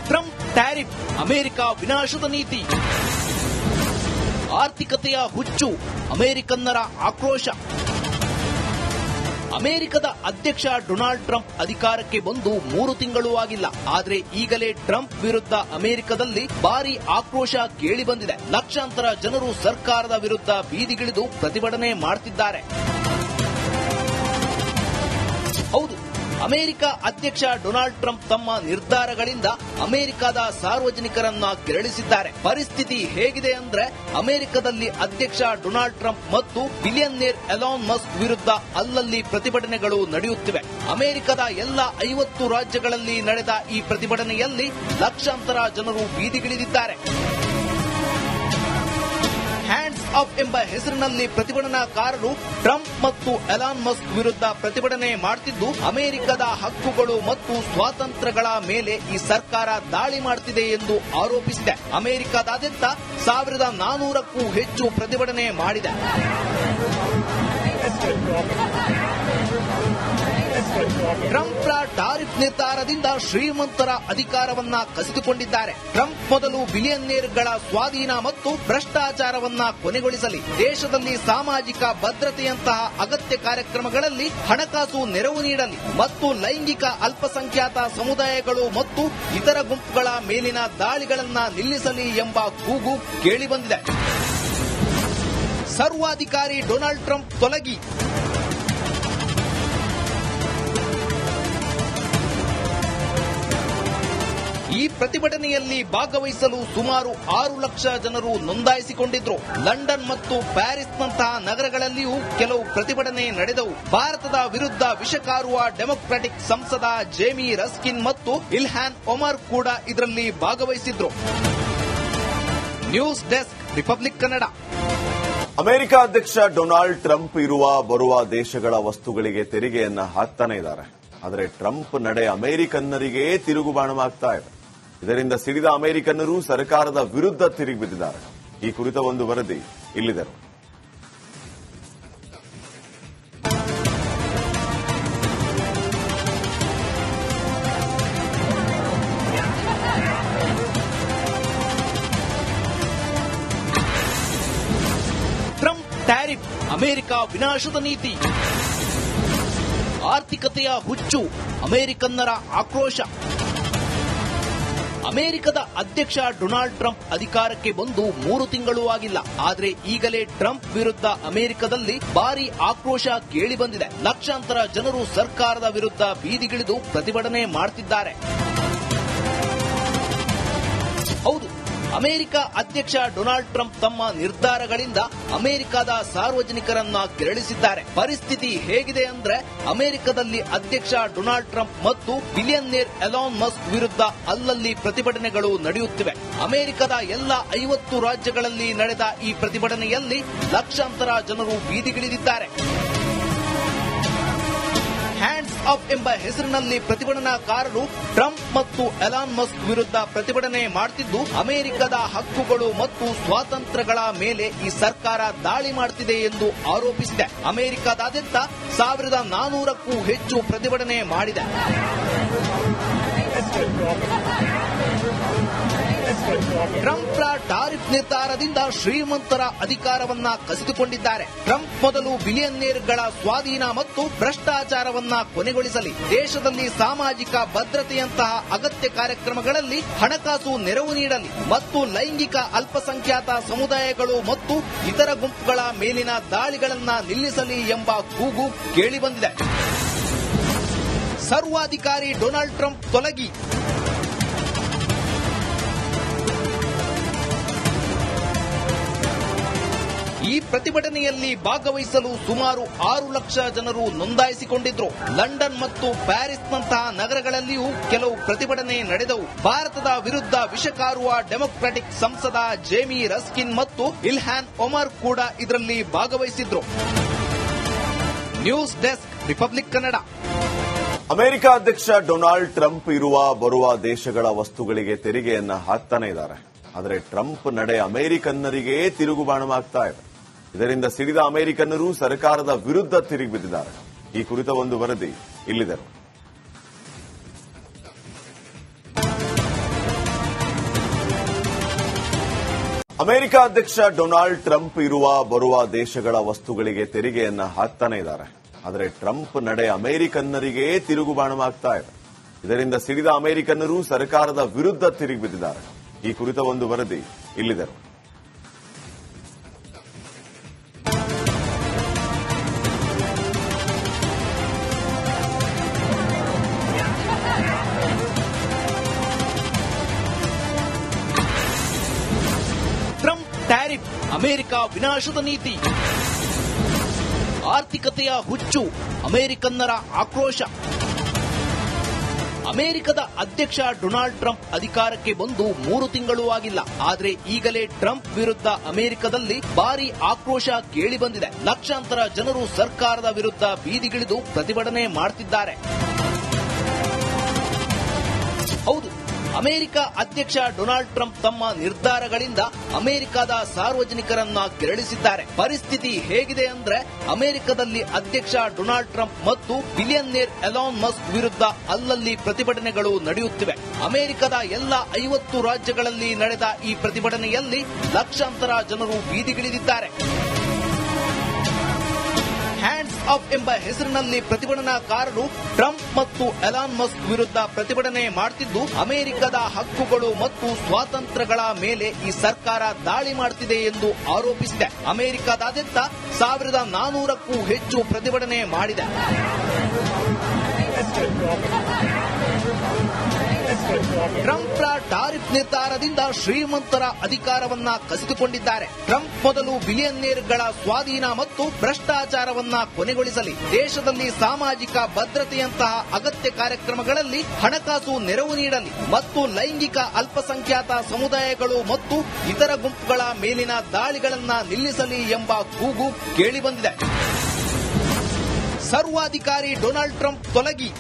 ಟ್ರಂಪ್ ಟ್ಯಾರಿಫ್, ಅಮೆರಿಕ ವಿನಾಶದ ನೀತಿ. ಆರ್ಥಿಕತೆಯ ಹುಚ್ಚು, ಅಮೆರಿಕನ್ನರ ಆಕ್ರೋಶ. ಅಮೆರಿಕದ ಅಧ್ಯಕ್ಷ ಡೊನಾಲ್ಡ್ ಟ್ರಂಪ್ ಅಧಿಕಾರಕ್ಕೆ ಬಂದು ಮೂರು ತಿಂಗಳೂ ಆಗಿಲ್ಲ. ಆದರೆ ಈಗಲೇ ಟ್ರಂಪ್ ವಿರುದ್ಧ ಅಮೆರಿಕದಲ್ಲಿ ಭಾರಿ ಆಕ್ರೋಶ ಕೇಳಿಬಂದಿದೆ. ಲಕ್ಷಾಂತರ ಜನರು ಸರ್ಕಾರದ ವಿರುದ್ಧ ಬೀದಿಗಿಳಿದು ಪ್ರತಿಭಟನೆ ಮಾಡ್ತಿದ್ದಾರೆ. ಅಮೆರಿಕ ಅಧ್ಯಕ್ಷ ಡೊನಾಲ್ಡ್ ಟ್ರಂಪ್ ತಮ್ಮ ನಿರ್ಧಾರಗಳಿಂದ ಅಮೆರಿಕದ ಸಾರ್ವಜನಿಕರನ್ನ ಕೆರಳಿಸಿದ್ದಾರೆ. ಪರಿಸ್ಥಿತಿ ಹೇಗಿದೆ ಅಂದ್ರೆ ಅಮೆರಿಕದಲ್ಲಿ ಅಧ್ಯಕ್ಷ ಡೊನಾಲ್ಡ್ ಟ್ರಂಪ್ ಮತ್ತು ಬಿಲಿಯನ್ನೇರ್ ಎಲಾನ್ ಮಸ್ಕ್ ವಿರುದ್ಧ ಅಲ್ಲಲ್ಲಿ ಪ್ರತಿಭಟನೆಗಳು ನಡೆಯುತ್ತಿವೆ. ಅಮೆರಿಕದ ಎಲ್ಲ ಐವತ್ತು ರಾಜ್ಯಗಳಲ್ಲಿ ನಡೆದ ಈ ಪ್ರತಿಭಟನೆಯಲ್ಲಿ ಲಕ್ಷಾಂತರ ಜನರು ಬೀದಿಗಿಳಿದಿದ್ದಾರೆ. ಅಪ್ ಎಂಬ ಹೆಸರಿನಲ್ಲಿ ಪ್ರತಿಭಟನಾಕಾರರು ಟ್ರಂಪ್ ಮತ್ತು ಎಲಾನ್ ಮಸ್ಕ್ ವಿರುದ್ಧ ಪ್ರತಿಭಟನೆ ಮಾಡುತ್ತಿದ್ದು ಅಮೆರಿಕದ ಹಕ್ಕುಗಳು ಮತ್ತು ಸ್ವಾತಂತ್ರ್ಯಗಳ ಮೇಲೆ ಈ ಸರ್ಕಾರ ದಾಳಿ ಮಾಡುತ್ತಿದೆ ಎಂದು ಆರೋಪಿಸಿದೆ. ಅಮೆರಿಕದಾದ್ಯಂತ ಸಾವಿರದ ನಾನೂರಕ್ಕೂ ಹೆಚ್ಚು ಪ್ರತಿಭಟನೆ ಮಾಡಿದೆ. ಟ್ರಂಪ್ರ ಟಾರಿಫ್ ನಿರ್ಧಾರದಿಂದ ಶ್ರೀಮಂತರ ಅಧಿಕಾರವನ್ನ ಕಸಿದುಕೊಂಡಿದ್ದಾರೆ. ಟ್ರಂಪ್ ಮೊದಲು ಬಿಲಿಯನ್ನೇರ್ಗಳ ಸ್ವಾಧೀನ ಮತ್ತು ಭ್ರಷ್ಟಾಚಾರವನ್ನ ಕೊನೆಗೊಳಿಸಲಿ. ದೇಶದಲ್ಲಿ ಸಾಮಾಜಿಕ ಭದ್ರತೆಯಂತಹ ಅಗತ್ಯ ಕಾರ್ಯಕ್ರಮಗಳಲ್ಲಿ ಹಣಕಾಸು ನೆರವು ನೀಡಲಿ ಮತ್ತು ಲೈಂಗಿಕ ಅಲ್ಪಸಂಖ್ಯಾತ ಸಮುದಾಯಗಳು ಮತ್ತು ಇತರ ಗುಂಪುಗಳ ಮೇಲಿನ ದಾಳಿಗಳನ್ನ ನಿಲ್ಲಿಸಲಿ ಎಂಬ ಕೂಗು ಕೇಳಿಬಂದಿದೆ. ಸರ್ವಾಧಿಕಾರಿ ಡೊನಾಲ್ಡ್ ಟ್ರಂಪ್ ತೊಲಗಿ. ಈ ಪ್ರತಿಭಟನೆಯಲ್ಲಿ ಭಾಗವಹಿಸಲು ಸುಮಾರು ಆರು ಲಕ್ಷ ಜನರು ನೋಂದಾಯಿಸಿಕೊಂಡಿದ್ರು. ಲಂಡನ್ ಮತ್ತು ಪ್ಯಾರಿಸ್ನಂತಹ ನಗರಗಳಲ್ಲಿಯೂ ಕೆಲವು ಪ್ರತಿಭಟನೆ ನಡೆದವು. ಭಾರತದ ವಿರುದ್ಧ ವಿಷಕಾರುವ ಡೆಮೊಕ್ರಾಟಿಕ್ ಸಂಸದ ಜೇಮಿ ರಸ್ಕಿನ್ ಮತ್ತು ಇಲ್ಹಾನ್ ಒಮರ್ ಕೂಡ ಇದರಲ್ಲಿ ಭಾಗವಹಿಸಿದ್ರು. News desk, republic Kannada. America ಅಧ್ಯಕ್ಷ ಡೊನಾಲ್ಡ್ ಟ್ರಂಪ್ ಇರುವ ಬರುವ ದೇಶಗಳ ವಸ್ತುಗಳಿಗೆ ತೆರಿಗೆಯನ್ನು ಹಾಕ್ತಾನೆ ಇದ್ದಾರೆ. ಆದರೆ ಟ್ರಂಪ್ ನಡೆ ಅಮೆರಿಕನ್ನರಿಗೆ ತಿರುಗುಬಾಣವಾಗ್ತಾ ಇದೆ. ಇದರಿಂದ ಸಿಡಿದ ಅಮೆರಿಕನ್ನರು ಸರ್ಕಾರದ ವಿರುದ್ಧ ತಿರುಗಿಬಿದ್ದಿದ್ದಾರೆ. ಈ ಕುರಿತ ಒಂದು ವರದಿ ಇಲ್ಲಿದೆ. ಟ್ರಂಪ್ ಟ್ಯಾರಿಫ್, ಅಮೆರಿಕ ವಿನಾಶದ ನೀತಿ. ಆರ್ಥಿಕತೆಯ ಹುಚ್ಚು, ಅಮೆರಿಕನ್ನರ ಆಕ್ರೋಶ. ಅಮೆರಿಕದ ಅಧ್ಯಕ್ಷ ಡೊನಾಲ್ಡ್ ಟ್ರಂಪ್ ಅಧಿಕಾರಕ್ಕೆ ಬಂದು ಮೂರು ತಿಂಗಳೂ ಆಗಿಲ್ಲ. ಆದರೆ ಈಗಲೇ ಟ್ರಂಪ್ ವಿರುದ್ಧ ಅಮೆರಿಕದಲ್ಲಿ ಭಾರಿ ಆಕ್ರೋಶ ಕೇಳಿಬಂದಿದೆ. ಲಕ್ಷಾಂತರ ಜನರು ಸರ್ಕಾರದ ವಿರುದ್ಧ ಬೀದಿಗಿಳಿದು ಪ್ರತಿಭಟನೆ ಮಾಡ್ತಿದ್ದಾರೆ. ಅಮೆರಿಕ ಅಧ್ಯಕ್ಷ ಡೊನಾಲ್ಡ್ ಟ್ರಂಪ್ ತಮ್ಮ ನಿರ್ಧಾರಗಳಿಂದ ಅಮೆರಿಕದ ಸಾರ್ವಜನಿಕರನ್ನ ಕೆರಳಿಸಿದ್ದಾರೆ. ಪರಿಸ್ಥಿತಿ ಹೇಗಿದೆ ಅಂದ್ರೆ ಅಮೆರಿಕದಲ್ಲಿ ಅಧ್ಯಕ್ಷ ಡೊನಾಲ್ಡ್ ಟ್ರಂಪ್ ಮತ್ತು ಬಿಲಿಯನ್ನೇರ್ ಎಲಾನ್ ಮಸ್ಕ್ ವಿರುದ್ಧ ಅಲ್ಲಲ್ಲಿ ಪ್ರತಿಭಟನೆಗಳು ನಡೆಯುತ್ತಿವೆ. ಅಮೆರಿಕದ ಎಲ್ಲ ಐವತ್ತು ರಾಜ್ಯಗಳಲ್ಲಿ ನಡೆದ ಈ ಪ್ರತಿಭಟನೆಯಲ್ಲಿ ಲಕ್ಷಾಂತರ ಜನರು ಬೀದಿಗಿಳಿದಿದ್ದಾರೆ. ಅಪ್ ಎಂಬ ಹೆಸರಿನಲ್ಲಿ ಪ್ರತಿಭಟನಾಕಾರರು ಟ್ರಂಪ್ ಮತ್ತು ಎಲಾನ್ ಮಸ್ಕ್ ವಿರುದ್ಧ ಪ್ರತಿಭಟನೆ ಮಾಡುತ್ತಿದ್ದು ಅಮೆರಿಕದ ಹಕ್ಕುಗಳು ಮತ್ತು ಸ್ವಾತಂತ್ರ್ಯಗಳ ಮೇಲೆ ಈ ಸರ್ಕಾರ ದಾಳಿ ಮಾಡುತ್ತಿದೆ ಎಂದು ಆರೋಪಿಸಿದೆ. ಅಮೆರಿಕದಾದ್ಯಂತ ಸಾವಿರದ ನಾನೂರಕ್ಕೂ ಹೆಚ್ಚು ಪ್ರತಿಭಟನೆ ಮಾಡಿದೆ. ಟ್ರಂಪ್ರ ಟಾರಿಫ್ ನಿರ್ಧಾರದಿಂದ ಶ್ರೀಮಂತರ ಅಧಿಕಾರವನ್ನ ಕಸಿದುಕೊಂಡಿದ್ದಾರೆ. ಟ್ರಂಪ್ ಮೊದಲು ಬಿಲಿಯನ್ನೇರ್ಗಳ ಸ್ವಾಧೀನ ಮತ್ತು ಭ್ರಷ್ಟಾಚಾರವನ್ನ ಕೊನೆಗೊಳಿಸಲಿ. ದೇಶದಲ್ಲಿ ಸಾಮಾಜಿಕ ಭದ್ರತೆಯಂತಹ ಅಗತ್ಯ ಕಾರ್ಯಕ್ರಮಗಳಲ್ಲಿ ಹಣಕಾಸು ನೆರವು ನೀಡಲಿ ಮತ್ತು ಲೈಂಗಿಕ ಅಲ್ಪಸಂಖ್ಯಾತ ಸಮುದಾಯಗಳು ಮತ್ತು ಇತರ ಗುಂಪುಗಳ ಮೇಲಿನ ದಾಳಿಗಳನ್ನ ನಿಲ್ಲಿಸಲಿ ಎಂಬ ಕೂಗು ಕೇಳಿಬಂದಿದೆ. ಸರ್ವಾಧಿಕಾರಿ ಡೊನಾಲ್ಡ್ ಟ್ರಂಪ್ ತೊಲಗಿ. ಈ ಪ್ರತಿಭಟನೆಯಲ್ಲಿ ಭಾಗವಹಿಸಲು ಸುಮಾರು ಆರು ಲಕ್ಷ ಜನರು ನೋಂದಾಯಿಸಿಕೊಂಡಿದ್ರು. ಲಂಡನ್ ಮತ್ತು ಪ್ಯಾರಿಸ್ನಂತಹ ನಗರಗಳಲ್ಲಿಯೂ ಕೆಲವು ಪ್ರತಿಭಟನೆ ನಡೆದವು. ಭಾರತದ ವಿರುದ್ಧ ವಿಷಕಾರುವ ಡೆಮೊಕ್ರಾಟಿಕ್ ಸಂಸದ ಜೇಮಿ ರಸ್ಕಿನ್ ಮತ್ತು ಇಲ್ಹಾನ್ ಒಮರ್ ಕೂಡ ಇದರಲ್ಲಿ ಭಾಗವಹಿಸಿದ್ರು. News desk, republic Kannada. America ಅಧ್ಯಕ್ಷ ಡೊನಾಲ್ಡ್ ಟ್ರಂಪ್ ಇರುವ ಬರುವ ದೇಶಗಳ ವಸ್ತುಗಳಿಗೆ ತೆರಿಗೆಯನ್ನು ಹಾಕ್ತಾನೆ ಇದ್ದಾರೆ. ಆದರೆ ಟ್ರಂಪ್ ನಡೆ ಅಮೆರಿಕನ್ನರಿಗೆ ತಿರುಗುಬಾಣವಾಗ್ತಾ ಇದೆ. ಇದರಿಂದ ಸಿಡಿದ ಅಮೆರಿಕನ್ನರು ಸರ್ಕಾರದ ವಿರುದ್ಧ ತಿರುಗಿ ಬಿದ್ದಿದ್ದಾರೆ. ಈ ಕುರಿತ ಒಂದು ವರದಿ ಇಲ್ಲಿದೆ. ಅಮೆರಿಕ ಅಧ್ಯಕ್ಷ ಡೊನಾಲ್ಡ್ ಟ್ರಂಪ್ ಇರುವ ಬರುವ ದೇಶಗಳ ವಸ್ತುಗಳಿಗೆ ತೆರಿಗೆಯನ್ನ ಹಾಕ್ತಾನೆ ಇದ್ದಾರೆ. ಆದರೆ ಟ್ರಂಪ್ ನಡೆ ಅಮೆರಿಕನ್ನರಿಗೆ ತಿರುಗುಬಾಣವಾಗ್ತಾ ಇದೆ. ಇದರಿಂದ ಸಿಡಿದ ಅಮೆರಿಕನ್ನರು ಸರ್ಕಾರದ ವಿರುದ್ಧ ತಿರುಗಿ ಬಿದ್ದಿದ್ದಾರೆ. ಈ ಕುರಿತ ಒಂದು ವರದಿ ಇಲ್ಲಿದೆ. ಅಮೆರಿಕ ನೀತಿ. ಆರ್ಥಿಕತೆಯ ಹುಚ್ಚು, ಅಮೆರಿಕನ್ನರ ಆಕ್ರೋಶ. ಅಮೆರಿಕದ ಅಧ್ಯಕ್ಷ ಡೊನಾಲ್ಡ್ ಟ್ರಂಪ್ ಅಧಿಕಾರಕ್ಕೆ ಬಂದು ಮೂರು ತಿಂಗಳು ಆಗಿಲ್ಲ. ಆದರೆ ಈಗಲೇ ಟ್ರಂಪ್ ವಿರುದ್ಧ ಅಮೆರಿಕದಲ್ಲಿ ಭಾರಿ ಆಕ್ರೋಶ ಕೇಳಿಬಂದಿದೆ. ಲಕ್ಷಾಂತರ ಜನರು ಸರ್ಕಾರದ ವಿರುದ್ಧ ಬೀದಿಗಿಳಿದು ಪ್ರತಿಭಟನೆ ಮಾಡ್ತಿದ್ದಾರೆ. ಅಮೆರಿಕ ಅಧ್ಯಕ್ಷ ಡೊನಾಲ್ಡ್ ಟ್ರಂಪ್ ತಮ್ಮ ನಿರ್ಧಾರಗಳಿಂದ ಅಮೆರಿಕದ ಸಾರ್ವಜನಿಕರನ್ನ ಕೆರಳಿಸಿದ್ದಾರೆ. ಪರಿಸ್ಥಿತಿ ಹೇಗಿದೆ ಅಂದ್ರೆ ಅಮೆರಿಕದಲ್ಲಿ ಅಧ್ಯಕ್ಷ ಡೊನಾಲ್ಡ್ ಟ್ರಂಪ್ ಮತ್ತು ಬಿಲಿಯನ್ನೇರ್ ಎಲಾನ್ ಮಸ್ಕ್ ವಿರುದ್ಧ ಅಲ್ಲಲ್ಲಿ ಪ್ರತಿಭಟನೆಗಳು ನಡೆಯುತ್ತಿವೆ. ಅಮೆರಿಕದ ಎಲ್ಲ ಐವತ್ತು ರಾಜ್ಯಗಳಲ್ಲಿ ನಡೆದ ಈ ಪ್ರತಿಭಟನೆಯಲ್ಲಿ ಲಕ್ಷಾಂತರ ಜನರು ಬೀದಿಗಿಳಿದಿದ್ದಾರೆ. ಆಫ್ ಎಂಬ ಹೆಸರಿನಲ್ಲಿ ಪ್ರತಿಭಟನಾಕಾರರು ಟ್ರಂಪ್ ಮತ್ತು ಎಲಾನ್ ಮಸ್ಕ್ ವಿರುದ್ಧ ಪ್ರತಿಭಟನೆ ಮಾಡುತ್ತಿದ್ದು ಅಮೆರಿಕದ ಹಕ್ಕುಗಳು ಮತ್ತು ಸ್ವಾತಂತ್ರ್ಯಗಳ ಮೇಲೆ ಈ ಸರ್ಕಾರ ದಾಳಿ ಮಾಡುತ್ತಿದೆ ಎಂದು ಆರೋಪಿಸಿದೆ. ಅಮೆರಿಕದಾದ್ಯಂತ ಸಾವಿರದ ನಾನೂರಕ್ಕೂ ಹೆಚ್ಚು ಪ್ರತಿಭಟನೆ ಮಾಡಿದೆ. ಟ್ರಂಪ್ರ ಟಾರಿಫ್ ನಿರ್ಧಾರದಿಂದ ಶ್ರೀಮಂತರ ಅಧಿಕಾರವನ್ನ ಕಸಿದುಕೊಂಡಿದ್ದಾರೆ. ಟ್ರಂಪ್ ಮೊದಲು ಬಿಲಿಯನ್ನೇರ್ಗಳ ಸ್ವಾಧೀನ ಮತ್ತು ಭ್ರಷ್ಟಾಚಾರವನ್ನ ಕೊನೆಗೊಳಿಸಲಿ. ದೇಶದಲ್ಲಿ ಸಾಮಾಜಿಕ ಭದ್ರತೆಯಂತಹ ಅಗತ್ಯ ಕಾರ್ಯಕ್ರಮಗಳಲ್ಲಿ ಹಣಕಾಸು ನೆರವು ನೀಡಲಿ ಮತ್ತು ಲೈಂಗಿಕ ಅಲ್ಪಸಂಖ್ಯಾತ ಸಮುದಾಯಗಳು ಮತ್ತು ಇತರ ಗುಂಪುಗಳ ಮೇಲಿನ ದಾಳಿಗಳನ್ನ ನಿಲ್ಲಿಸಲಿ ಎಂಬ ಕೂಗು ಕೇಳಿಬಂದಿದೆ. ಸರ್ವಾಧಿಕಾರಿ ಡೊನಾಲ್ಡ್ ಟ್ರಂಪ್ ತೊಲಗಿ.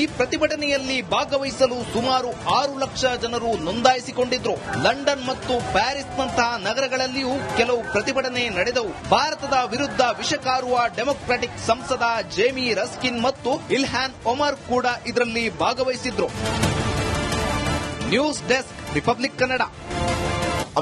ಈ ಪ್ರತಿಭಟನೆಯಲ್ಲಿ ಭಾಗವಹಿಸಲು ಸುಮಾರು ಆರು ಲಕ್ಷ ಜನರು ನೋಂದಾಯಿಸಿಕೊಂಡಿದ್ರು. ಲಂಡನ್ ಮತ್ತು ಪ್ಯಾರಿಸ್ನಂತಹ ನಗರಗಳಲ್ಲಿಯೂ ಕೆಲವು ಪ್ರತಿಭಟನೆ ನಡೆದವು. ಭಾರತದ ವಿರುದ್ಧ ವಿಷಕಾರುವ ಡೆಮೊಕ್ರಾಟಿಕ್ ಸಂಸದ ಜೇಮಿ ರಸ್ಕಿನ್ ಮತ್ತು ಇಲ್ಹಾನ್ ಒಮರ್ ಕೂಡ ಇದರಲ್ಲಿ ಭಾಗವಹಿಸಿದ್ರು. News desk, republic Kannada.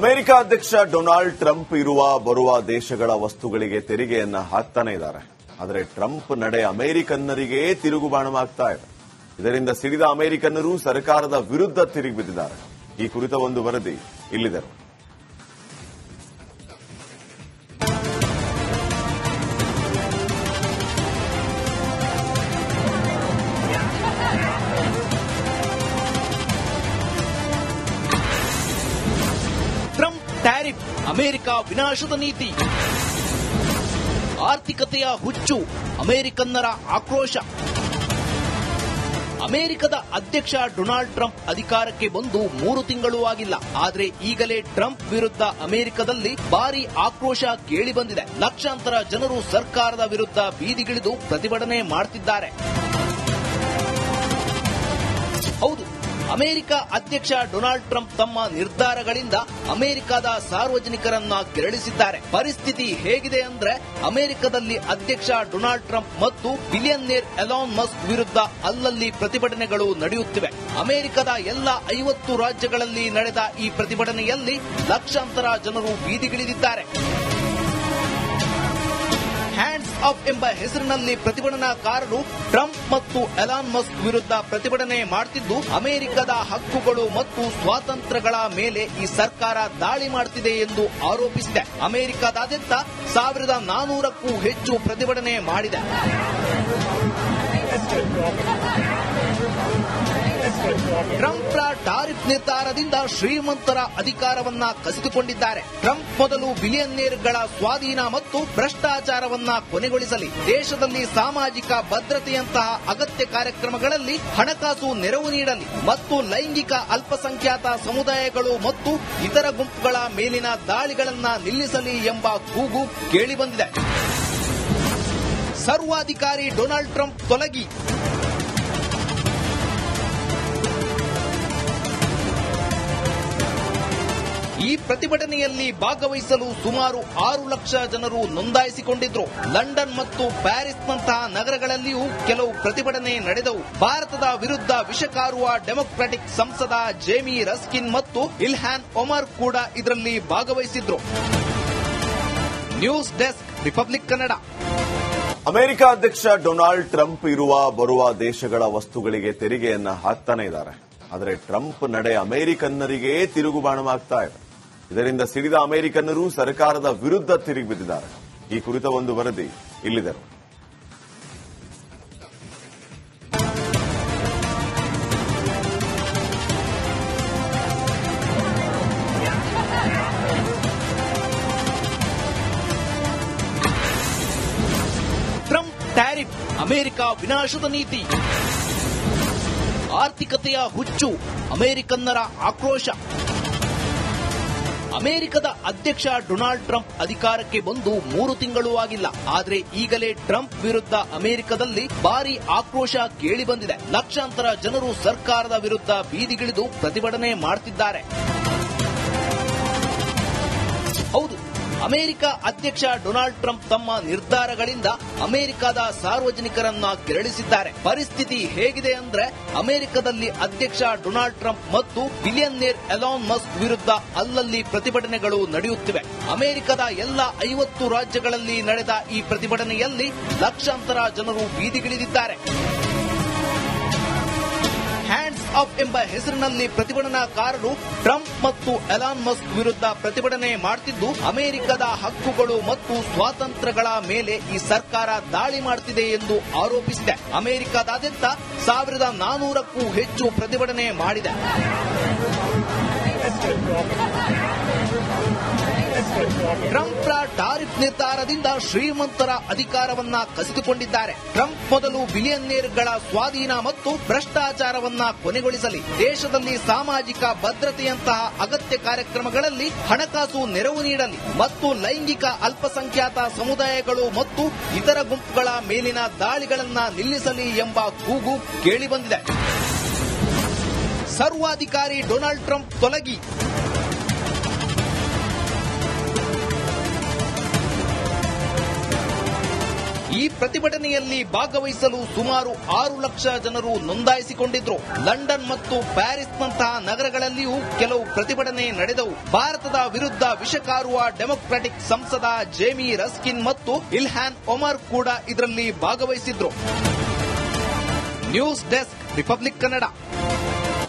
America ಅಧ್ಯಕ್ಷ ಡೊನಾಲ್ಡ್ ಟ್ರಂಪ್ ಇರುವ ಬರುವ ದೇಶಗಳ ವಸ್ತುಗಳಿಗೆ ತೆರಿಗೆಯನ್ನು ಹಾಕ್ತಾನೆ ಇದ್ದಾರೆ. ಆದರೆ ಟ್ರಂಪ್ ನಡೆ ಅಮೆರಿಕನ್ನರಿಗೆ ತಿರುಗುಬಾಣವಾಗ್ತಾ ಇದೆ. ಇದರಿಂದ ಸಿಡಿದ ಅಮೆರಿಕನ್ನರು ಸರ್ಕಾರದ ವಿರುದ್ಧ ತಿರುಗಿ ಬಿದ್ದಿದ್ದಾರೆ. ಈ ಕುರಿತ ಒಂದು ವರದಿ ಇಲ್ಲಿದೆ. ಟ್ರಂಪ್ ಟ್ಯಾರಿಫ್, ಅಮೆರಿಕ ವಿನಾಶದ ನೀತಿ. ಆರ್ಥಿಕತೆಯ ಹುಚ್ಚು, ಅಮೆರಿಕನ್ನರ ಆಕ್ರೋಶ. ಅಮೆರಿಕದ ಅಧ್ಯಕ್ಷ ಡೊನಾಲ್ಡ್ ಟ್ರಂಪ್ ಅಧಿಕಾರಕ್ಕೆ ಬಂದು ಮೂರು ತಿಂಗಳೂ ಆಗಿಲ್ಲ. ಆದರೆ ಈಗಲೇ ಟ್ರಂಪ್ ವಿರುದ್ಧ ಅಮೆರಿಕದಲ್ಲಿ ಭಾರಿ ಆಕ್ರೋಶ ಕೇಳಿಬಂದಿದೆ. ಲಕ್ಷಾಂತರ ಜನರು ಸರ್ಕಾರದ ವಿರುದ್ಧ ಬೀದಿಗಿಳಿದು ಪ್ರತಿಭಟನೆ ಮಾಡ್ತಿದ್ದಾರೆ. ಅಮೆರಿಕ ಅಧ್ಯಕ್ಷ ಡೊನಾಲ್ಡ್ ಟ್ರಂಪ್ ತಮ್ಮ ನಿರ್ಧಾರಗಳಿಂದ ಅಮೆರಿಕದ ಸಾರ್ವಜನಿಕರನ್ನ ಕೆರಳಿಸಿದ್ದಾರೆ. ಪರಿಸ್ಥಿತಿ ಹೇಗಿದೆ ಅಂದ್ರೆ ಅಮೆರಿಕದಲ್ಲಿ ಅಧ್ಯಕ್ಷ ಡೊನಾಲ್ಡ್ ಟ್ರಂಪ್ ಮತ್ತು ಬಿಲಿಯನ್ನೇರ್ ಎಲಾನ್ ಮಸ್ಕ್ ವಿರುದ್ಧ ಅಲ್ಲಲ್ಲಿ ಪ್ರತಿಭಟನೆಗಳು ನಡೆಯುತ್ತಿವೆ. ಅಮೆರಿಕದ ಎಲ್ಲ ಐವತ್ತು ರಾಜ್ಯಗಳಲ್ಲಿ ನಡೆದ ಈ ಪ್ರತಿಭಟನೆಯಲ್ಲಿ ಲಕ್ಷಾಂತರ ಜನರು ಬೀದಿಗಿಳಿದಿದ್ದಾರೆ. ಆಫ್ ಎಂಬ ಹೆಸರಿನಲ್ಲಿ ಪ್ರತಿಭಟನಾಕಾರರು ಟ್ರಂಪ್ ಮತ್ತು ಎಲಾನ್ ಮಸ್ಕ್ ವಿರುದ್ಧ ಪ್ರತಿಭಟನೆ ಮಾಡುತ್ತಿದ್ದು ಅಮೆರಿಕದ ಹಕ್ಕುಗಳು ಮತ್ತು ಸ್ವಾತಂತ್ರ್ಯಗಳ ಮೇಲೆ ಈ ಸರ್ಕಾರ ದಾಳಿ ಮಾಡುತ್ತಿದೆ ಎಂದು ಆರೋಪಿಸಿದೆ. ಅಮೆರಿಕದಾದ್ಯಂತ ಸಾವಿರದ ನಾನೂರಕ್ಕೂ ಹೆಚ್ಚು ಪ್ರತಿಭಟನೆ ಮಾಡಿದೆ. ಟ್ರಂಪ್ರ ಟಾರಿಫ್ ನಿರ್ಧಾರದಿಂದ ಶ್ರೀಮಂತರ ಅಧಿಕಾರವನ್ನ ಕಸಿದುಕೊಂಡಿದ್ದಾರೆ. ಟ್ರಂಪ್ ಮೊದಲು ಬಿಲಿಯನ್ನೇರ್ಗಳ ಸ್ವಾಧೀನ ಮತ್ತು ಭ್ರಷ್ಟಾಚಾರವನ್ನ ಕೊನೆಗೊಳಿಸಲಿ. ದೇಶದಲ್ಲಿ ಸಾಮಾಜಿಕ ಭದ್ರತೆಯಂತಹ ಅಗತ್ಯ ಕಾರ್ಯಕ್ರಮಗಳಲ್ಲಿ ಹಣಕಾಸು ನೆರವು ನೀಡಲಿ ಮತ್ತು ಲೈಂಗಿಕ ಅಲ್ಪಸಂಖ್ಯಾತ ಸಮುದಾಯಗಳು ಮತ್ತು ಇತರ ಗುಂಪುಗಳ ಮೇಲಿನ ದಾಳಿಗಳನ್ನ ನಿಲ್ಲಿಸಲಿ ಎಂಬ ಕೂಗು ಕೇಳಿಬಂದಿದೆ. ಸರ್ವಾಧಿಕಾರಿ ಡೊನಾಲ್ಡ್ ಟ್ರಂಪ್ ತೊಲಗಿ. ಈ ಪ್ರತಿಭಟನೆಯಲ್ಲಿ ಭಾಗವಹಿಸಲು ಸುಮಾರು ಆರು ಲಕ್ಷ ಜನರು ನೋಂದಾಯಿಸಿಕೊಂಡಿದ್ರು. ಲಂಡನ್ ಮತ್ತು ಪ್ಯಾರಿಸ್ನಂತಹ ನಗರಗಳಲ್ಲಿಯೂ ಕೆಲವು ಪ್ರತಿಭಟನೆ ನಡೆದವು. ಭಾರತದ ವಿರುದ್ಧ ವಿಷಕಾರುವ ಡೆಮೊಕ್ರಾಟಿಕ್ ಸಂಸದ ಜೇಮಿ ರಸ್ಕಿನ್ ಮತ್ತು ಇಲ್ಹಾನ್ ಒಮರ್ ಕೂಡ ಇದರಲ್ಲಿ ಭಾಗವಹಿಸಿದ್ರು. News desk, republic Kannada. America ಅಧ್ಯಕ್ಷ ಡೊನಾಲ್ಡ್ ಟ್ರಂಪ್ ಇರುವ ಬರುವ ದೇಶಗಳ ವಸ್ತುಗಳಿಗೆ ತೆರಿಗೆಯನ್ನ ಹಾಕ್ತಾನೆ ಇದ್ದಾರೆ. ಆದರೆ ಟ್ರಂಪ್ ನಡೆ ಅಮೆರಿಕನ್ನರಿಗೆ ತಿರುಗುಬಾಣವಾಗ್ತಾ ಇದೆ. ಇದರಿಂದ ಸಿಡಿದ ಅಮೆರಿಕನ್ನರು ಸರ್ಕಾರದ ವಿರುದ್ಧ ತಿರುಗಿ ಈ ಕುರಿತ ಒಂದು ವರದಿ ಇಲ್ಲಿದೆ. ಟ್ರಂಪ್ ಟ್ಯಾರಿಫ್ ಅಮೆರಿಕ ವಿನಾಶದ ನೀತಿ. ಆರ್ಥಿಕತೆಯ ಹುಚ್ಚು, ಅಮೆರಿಕನ್ನರ ಆಕ್ರೋಶ. ಅಮೆರಿಕದ ಅಧ್ಯಕ್ಷ ಡೊನಾಲ್ಡ್ ಟ್ರಂಪ್ ಅಧಿಕಾರಕ್ಕೆ ಬಂದು ಮೂರು ತಿಂಗಳು ಆಗಿಲ್ಲ. ಆದರೆ ಈಗಲೇ ಟ್ರಂಪ್ ವಿರುದ್ಧ ಅಮೆರಿಕದಲ್ಲಿ ಭಾರಿ ಆಕ್ರೋಶ ಕೇಳಿಬಂದಿದೆ. ಲಕ್ಷಾಂತರ ಜನರು ಸರ್ಕಾರದ ವಿರುದ್ಧ ಬೀದಿಗಿಳಿದು ಪ್ರತಿಭಟನೆ ಮಾಡ್ತಿದ್ದಾರೆ. ಅಮೆರಿಕ ಅಧ್ಯಕ್ಷ ಡೊನಾಲ್ಡ್ ಟ್ರಂಪ್ ತಮ್ಮ ನಿರ್ಧಾರಗಳಿಂದ ಅಮೆರಿಕದ ಸಾರ್ವಜನಿಕರನ್ನ ಕೆರಳಿಸಿದ್ದಾರೆ. ಪರಿಸ್ಥಿತಿ ಹೇಗಿದೆ ಅಂದ್ರೆ ಅಮೆರಿಕದಲ್ಲಿ ಅಧ್ಯಕ್ಷ ಡೊನಾಲ್ಡ್ ಟ್ರಂಪ್ ಮತ್ತು ಬಿಲಿಯನ್ನೇರ್ ಎಲಾನ್ ಮಸ್ಕ್ ವಿರುದ್ಧ ಅಲ್ಲಲ್ಲಿ ಪ್ರತಿಭಟನೆಗಳು ನಡೆಯುತ್ತಿವೆ. ಅಮೆರಿಕದ ಎಲ್ಲ ಐವತ್ತು ರಾಜ್ಯಗಳಲ್ಲಿ ನಡೆದ ಈ ಪ್ರತಿಭಟನೆಯಲ್ಲಿ ಲಕ್ಷಾಂತರ ಜನರು ಬೀದಿಗಿಳಿದಿದ್ದಾರೆ. ಅಪ್ ಎಂಬ ಹೆಸರಿನಲ್ಲಿ ಪ್ರತಿಭಟನಾಕಾರರು ಟ್ರಂಪ್ ಮತ್ತು ಎಲಾನ್ ಮಸ್ಕ್ ವಿರುದ್ಧ ಪ್ರತಿಭಟನೆ ಮಾಡುತ್ತಿದ್ದು ಅಮೆರಿಕದ ಹಕ್ಕುಗಳು ಮತ್ತು ಸ್ವಾತಂತ್ರ್ಯಗಳ ಮೇಲೆ ಈ ಸರ್ಕಾರ ದಾಳಿ ಮಾಡುತ್ತಿದೆ ಎಂದು ಆರೋಪಿಸಿದೆ. ಅಮೆರಿಕದಾದ್ಯಂತ ಸಾವಿರದ ನಾನೂರಕ್ಕೂ ಹೆಚ್ಚು ಪ್ರತಿಭಟನೆ ಮಾಡಿದೆ. ಟ್ರಂಪ್ರ ಟಾರಿಫ್ ನಿರ್ಧಾರದಿಂದ ಶ್ರೀಮಂತರ ಅಧಿಕಾರವನ್ನ ಕಸಿದುಕೊಂಡಿದ್ದಾರೆ. ಟ್ರಂಪ್ ಮೊದಲು ಬಿಲಿಯನ್ನೇರ್ಗಳ ಸ್ವಾಧೀನ ಮತ್ತು ಭ್ರಷ್ಟಾಚಾರವನ್ನ ಕೊನೆಗೊಳಿಸಲಿ. ದೇಶದಲ್ಲಿ ಸಾಮಾಜಿಕ ಭದ್ರತೆಯಂತಹ ಅಗತ್ಯ ಕಾರ್ಯಕ್ರಮಗಳಲ್ಲಿ ಹಣಕಾಸು ನೆರವು ನೀಡಲಿ ಮತ್ತು ಲೈಂಗಿಕ ಅಲ್ಪಸಂಖ್ಯಾತ ಸಮುದಾಯಗಳು ಮತ್ತು ಇತರ ಗುಂಪುಗಳ ಮೇಲಿನ ದಾಳಿಗಳನ್ನ ನಿಲ್ಲಿಸಲಿ ಎಂಬ ಕೂಗು ಕೇಳಿಬಂದಿದೆ. ಸರ್ವಾಧಿಕಾರಿ ಡೊನಾಲ್ಡ್ ಟ್ರಂಪ್ ತೊಲಗಿ. ಈ ಪ್ರತಿಭಟನೆಯಲ್ಲಿ ಭಾಗವಹಿಸಲು ಸುಮಾರು ಆರು ಲಕ್ಷ ಜನರು ನೋಂದಾಯಿಸಿಕೊಂಡಿದ್ರು. ಲಂಡನ್ ಮತ್ತು ಪ್ಯಾರಿಸ್ನಂತಹ ನಗರಗಳಲ್ಲಿಯೂ ಕೆಲವು ಪ್ರತಿಭಟನೆ ನಡೆದವು. ಭಾರತದ ವಿರುದ್ಧ ವಿಷಕಾರುವ ಡೆಮೊಕ್ರಾಟಿಕ್ ಸಂಸದ ಜೇಮಿ ರಸ್ಕಿನ್ ಮತ್ತು ಇಲ್ಹಾನ್ ಒಮರ್ ಕೂಡ ಇದರಲ್ಲಿ ಭಾಗವಹಿಸಿದ್ರು. News desk, republic Kannada.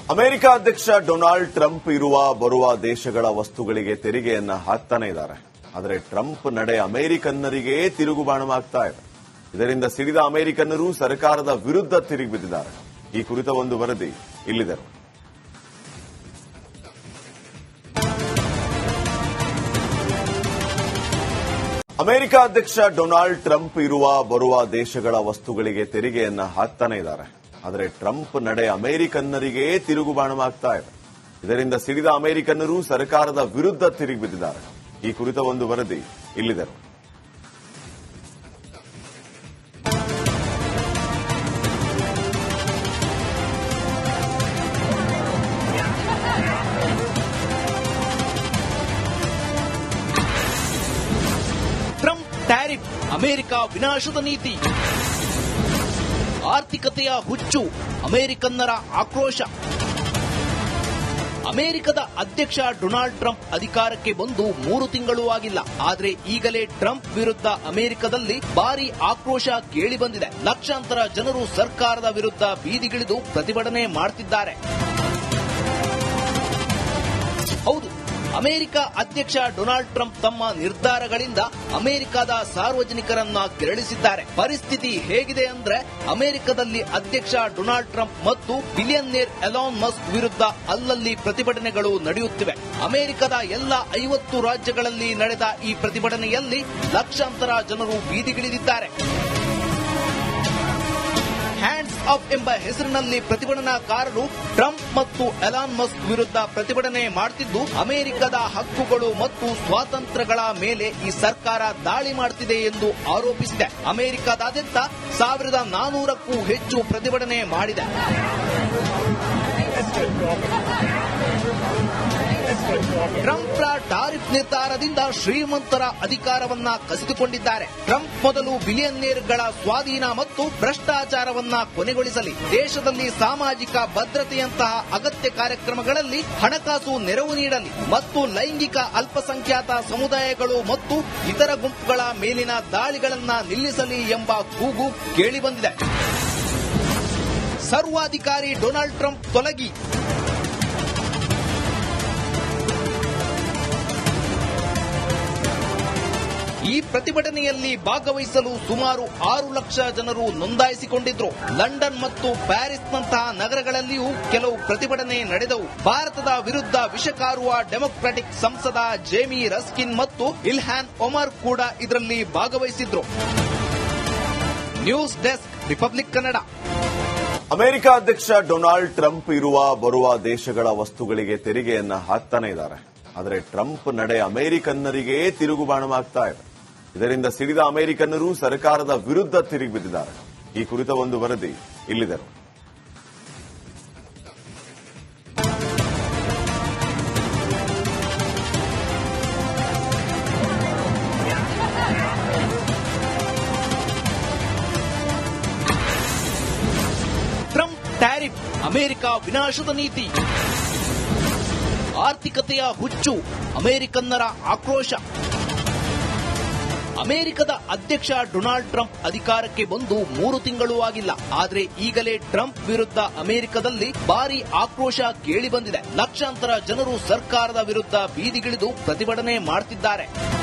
America ಅಧ್ಯಕ್ಷ ಡೊನಾಲ್ಡ್ ಟ್ರಂಪ್ ಇರುವ ಬರುವ ದೇಶಗಳ ವಸ್ತುಗಳಿಗೆ ತೆರಿಗೆಯನ್ನು ಹಾಕ್ತಾನೆ ಇದ್ದಾರೆ. ಆದರೆ ಟ್ರಂಪ್ ನಡೆ ಅಮೆರಿಕನ್ನರಿಗೆ ತಿರುಗುಬಾಣವಾಗ್ತಾ ಇದೆ. ಇದರಿಂದ ಸಿಡಿದ ಅಮೆರಿಕನ್ನರು ಸರ್ಕಾರದ ವಿರುದ್ಧ ತಿರುಗಿ ಬಿದ್ದಿದ್ದಾರೆ. ಈ ಕುರಿತ ಒಂದು ವರದಿ ಇಲ್ಲಿದೆ. ಅಮೆರಿಕ ಅಧ್ಯಕ್ಷ ಡೊನಾಲ್ಡ್ ಟ್ರಂಪ್ ಇರುವ ಬರುವ ದೇಶಗಳ ವಸ್ತುಗಳಿಗೆ ತೆರಿಗೆಯನ್ನ ಹಾಕ್ತಾನೆ ಇದ್ದಾರೆ. ಆದರೆ ಟ್ರಂಪ್ ನಡೆ ಅಮೆರಿಕನ್ನರಿಗೆ ತಿರುಗುಬಾಣವಾಗ್ತಾ ಇದೆ. ಇದರಿಂದ ಸಿಡಿದ ಅಮೆರಿಕನ್ನರು ಸರ್ಕಾರದ ವಿರುದ್ಧ ತಿರುಗಿ ಬಿದ್ದಿದ್ದಾರೆ. ಈ ಕುರಿತ ಒಂದು ವರದಿ ಇಲ್ಲಿದೆ. ವಿನಾಶದ ನೀತಿ. ಆರ್ಥಿಕತೆಯ ಹುಚ್ಚು, ಅಮೆರಿಕನ್ನರ ಆಕ್ರೋಶ. ಅಮೆರಿಕದ ಅಧ್ಯಕ್ಷ ಡೊನಾಲ್ಡ್ ಟ್ರಂಪ್ ಅಧಿಕಾರಕ್ಕೆ ಬಂದು ಮೂರು ತಿಂಗಳು ಆಗಿಲ್ಲ. ಆದರೆ ಈಗಲೇ ಟ್ರಂಪ್ ವಿರುದ್ಧ ಅಮೆರಿಕದಲ್ಲಿ ಭಾರಿ ಆಕ್ರೋಶ ಕೇಳಿಬಂದಿದೆ. ಲಕ್ಷಾಂತರ ಜನರು ಸರ್ಕಾರದ ವಿರುದ್ಧ ಬೀದಿಗಿಳಿದು ಪ್ರತಿಭಟನೆ ಮಾಡುತ್ತಿದ್ದಾರೆ ಅಮೆರಿಕ ಅಧ್ಯಕ್ಷ ಡೊನಾಲ್ಡ್ ಟ್ರಂಪ್ ತಮ್ಮ ನಿರ್ಧಾರಗಳಿಂದ ಅಮೆರಿಕದ ಸಾರ್ವಜನಿಕರನ್ನ ಕೆರಳಿಸಿದ್ದಾರೆ. ಪರಿಸ್ಥಿತಿ ಹೇಗಿದೆ ಅಂದ್ರೆ ಅಮೆರಿಕದಲ್ಲಿ ಅಧ್ಯಕ್ಷ ಡೊನಾಲ್ಡ್ ಟ್ರಂಪ್ ಮತ್ತು ಬಿಲಿಯನ್ನೇರ್ ಎಲಾನ್ ಮಸ್ಕ್ ವಿರುದ್ಧ ಅಲ್ಲಲ್ಲಿ ಪ್ರತಿಭಟನೆಗಳು ನಡೆಯುತ್ತಿವೆ. ಅಮೆರಿಕದ ಎಲ್ಲ ಐವತ್ತು ರಾಜ್ಯಗಳಲ್ಲಿ ನಡೆದ ಈ ಪ್ರತಿಭಟನೆಯಲ್ಲಿ ಲಕ್ಷಾಂತರ ಜನರು ಬೀದಿಗಿಳಿದಿದ್ದಾರೆ. ಅಪ್ ಎಂಬ ಹೆಸರಿನಲ್ಲಿ ಪ್ರತಿಭಟನಾಕಾರರು ಟ್ರಂಪ್ ಮತ್ತು ಎಲಾನ್ ಮಸ್ಕ್ ವಿರುದ್ಧ ಪ್ರತಿಭಟನೆ ಮಾಡುತ್ತಿದ್ದು ಅಮೆರಿಕದ ಹಕ್ಕುಗಳು ಮತ್ತು ಸ್ವಾತಂತ್ರ್ಯಗಳ ಮೇಲೆ ಈ ಸರ್ಕಾರ ದಾಳಿ ಮಾಡುತ್ತಿದೆ ಎಂದು ಆರೋಪಿಸಿದೆ. ಅಮೆರಿಕದಾದ್ಯಂತ ಸಾವಿರದ ನಾನೂರಕ್ಕೂ ಹೆಚ್ಚು ಪ್ರತಿಭಟನೆ ಮಾಡಿದೆ. ಟ್ರಂಪ್ರ ಟಾರಿಫ್ ನಿರ್ಧಾರದಿಂದ ಶ್ರೀಮಂತರ ಅಧಿಕಾರವನ್ನ ಕಸಿದುಕೊಂಡಿದ್ದಾರೆ. ಟ್ರಂಪ್ ಮೊದಲು ಬಿಲಿಯನ್ನೇರ್ಗಳ ಸ್ವಾಧೀನ ಮತ್ತು ಭ್ರಷ್ಟಾಚಾರವನ್ನ ಕೊನೆಗೊಳಿಸಲಿ. ದೇಶದಲ್ಲಿ ಸಾಮಾಜಿಕ ಭದ್ರತೆಯಂತಹ ಅಗತ್ಯ ಕಾರ್ಯಕ್ರಮಗಳಲ್ಲಿ ಹಣಕಾಸು ನೆರವು ನೀಡಲಿ ಮತ್ತು ಲೈಂಗಿಕ ಅಲ್ಪಸಂಖ್ಯಾತ ಸಮುದಾಯಗಳು ಮತ್ತು ಇತರ ಗುಂಪುಗಳ ಮೇಲಿನ ದಾಳಿಗಳನ್ನ ನಿಲ್ಲಿಸಲಿ ಎಂಬ ಕೂಗು ಕೇಳಿಬಂದಿದೆ. ಸರ್ವಾಧಿಕಾರಿ ಡೊನಾಲ್ಡ್ ಟ್ರಂಪ್ ತೊಲಗಿ. ಈ ಪ್ರತಿಭಟನೆಯಲ್ಲಿ ಭಾಗವಹಿಸಲು ಸುಮಾರು ಆರು ಲಕ್ಷ ಜನರು ನೋಂದಾಯಿಸಿಕೊಂಡಿದ್ರು. ಲಂಡನ್ ಮತ್ತು ಪ್ಯಾರಿಸ್ನಂತಹ ನಗರಗಳಲ್ಲಿಯೂ ಕೆಲವು ಪ್ರತಿಭಟನೆ ನಡೆದವು. ಭಾರತದ ವಿರುದ್ಧ ವಿಷಕಾರುವ ಡೆಮೊಕ್ರಾಟಿಕ್ ಸಂಸದ ಜೇಮಿ ರಸ್ಕಿನ್ ಮತ್ತು ಇಲ್ಹಾನ್ ಒಮರ್ ಕೂಡ ಇದರಲ್ಲಿ ಭಾಗವಹಿಸಿದ್ರು. News desk, republic Kannada. America ಅಧ್ಯಕ್ಷ ಡೊನಾಲ್ಡ್ ಟ್ರಂಪ್ ಇರುವ ಬರುವ ದೇಶಗಳ ವಸ್ತುಗಳಿಗೆ ತೆರಿಗೆಯನ್ನು ಹಾಕ್ತಾನೆ ಇದ್ದಾರೆ. ಆದರೆ ಟ್ರಂಪ್ ನಡೆ ಅಮೆರಿಕನ್ನರಿಗೇ ತಿರುಗುಬಾಣವಾಗ್ತಾ ಇದೆ. ಇದರಿಂದ ಸಿಡಿದ ಅಮೆರಿಕನ್ನರು ಸರ್ಕಾರದ ವಿರುದ್ಧ ತಿರುಗಿಬಿದ್ದಿದ್ದಾರೆ. ಈ ಕುರಿತ ಒಂದು ವರದಿ ಇಲ್ಲಿದೆ. ಟ್ರಂಪ್ ಟ್ಯಾರಿಫ್, ಅಮೆರಿಕ ವಿನಾಶದ ನೀತಿ. ಆರ್ಥಿಕತೆಯ ಹುಚ್ಚು, ಅಮೆರಿಕನ್ನರ ಆಕ್ರೋಶ. ಅಮೆರಿಕದ ಅಧ್ಯಕ್ಷ ಡೊನಾಲ್ಡ್ ಟ್ರಂಪ್ ಅಧಿಕಾರಕ್ಕೆ ಬಂದು ಮೂರು ತಿಂಗಳೂ ಆಗಿಲ್ಲ. ಆದರೆ ಈಗಲೇ ಟ್ರಂಪ್ ವಿರುದ್ಧ ಅಮೆರಿಕದಲ್ಲಿ ಭಾರಿ ಆಕ್ರೋಶ ಕೇಳಿಬಂದಿದೆ. ಲಕ್ಷಾಂತರ ಜನರು ಸರ್ಕಾರದ ವಿರುದ್ಧ ಬೀದಿಗಿಳಿದು ಪ್ರತಿಭಟನೆ ಮಾಡುತ್ತಿದ್ದಾರೆ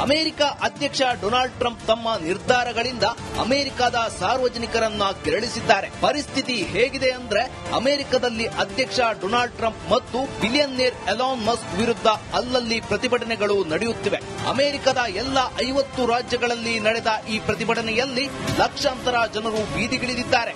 ಅಮೆರಿಕ ಅಧ್ಯಕ್ಷ ಡೊನಾಲ್ಡ್ ಟ್ರಂಪ್ ತಮ್ಮ ನಿರ್ಧಾರಗಳಿಂದ ಅಮೆರಿಕದ ಸಾರ್ವಜನಿಕರನ್ನ ಕೆರಳಿಸಿದ್ದಾರೆ. ಪರಿಸ್ಥಿತಿ ಹೇಗಿದೆ ಅಂದ್ರೆ ಅಮೆರಿಕದಲ್ಲಿ ಅಧ್ಯಕ್ಷ ಡೊನಾಲ್ಡ್ ಟ್ರಂಪ್ ಮತ್ತು ಬಿಲಿಯನ್ನೇರ್ ಎಲಾನ್ ಮಸ್ಕ್ ವಿರುದ್ಧ ಅಲ್ಲಲ್ಲಿ ಪ್ರತಿಭಟನೆಗಳು ನಡೆಯುತ್ತಿವೆ. ಅಮೆರಿಕದ ಎಲ್ಲ ಐವತ್ತು ರಾಜ್ಯಗಳಲ್ಲಿ ನಡೆದ ಈ ಪ್ರತಿಭಟನೆಯಲ್ಲಿ ಲಕ್ಷಾಂತರ ಜನರು ಬೀದಿಗಿಳಿದಿದ್ದಾರೆ.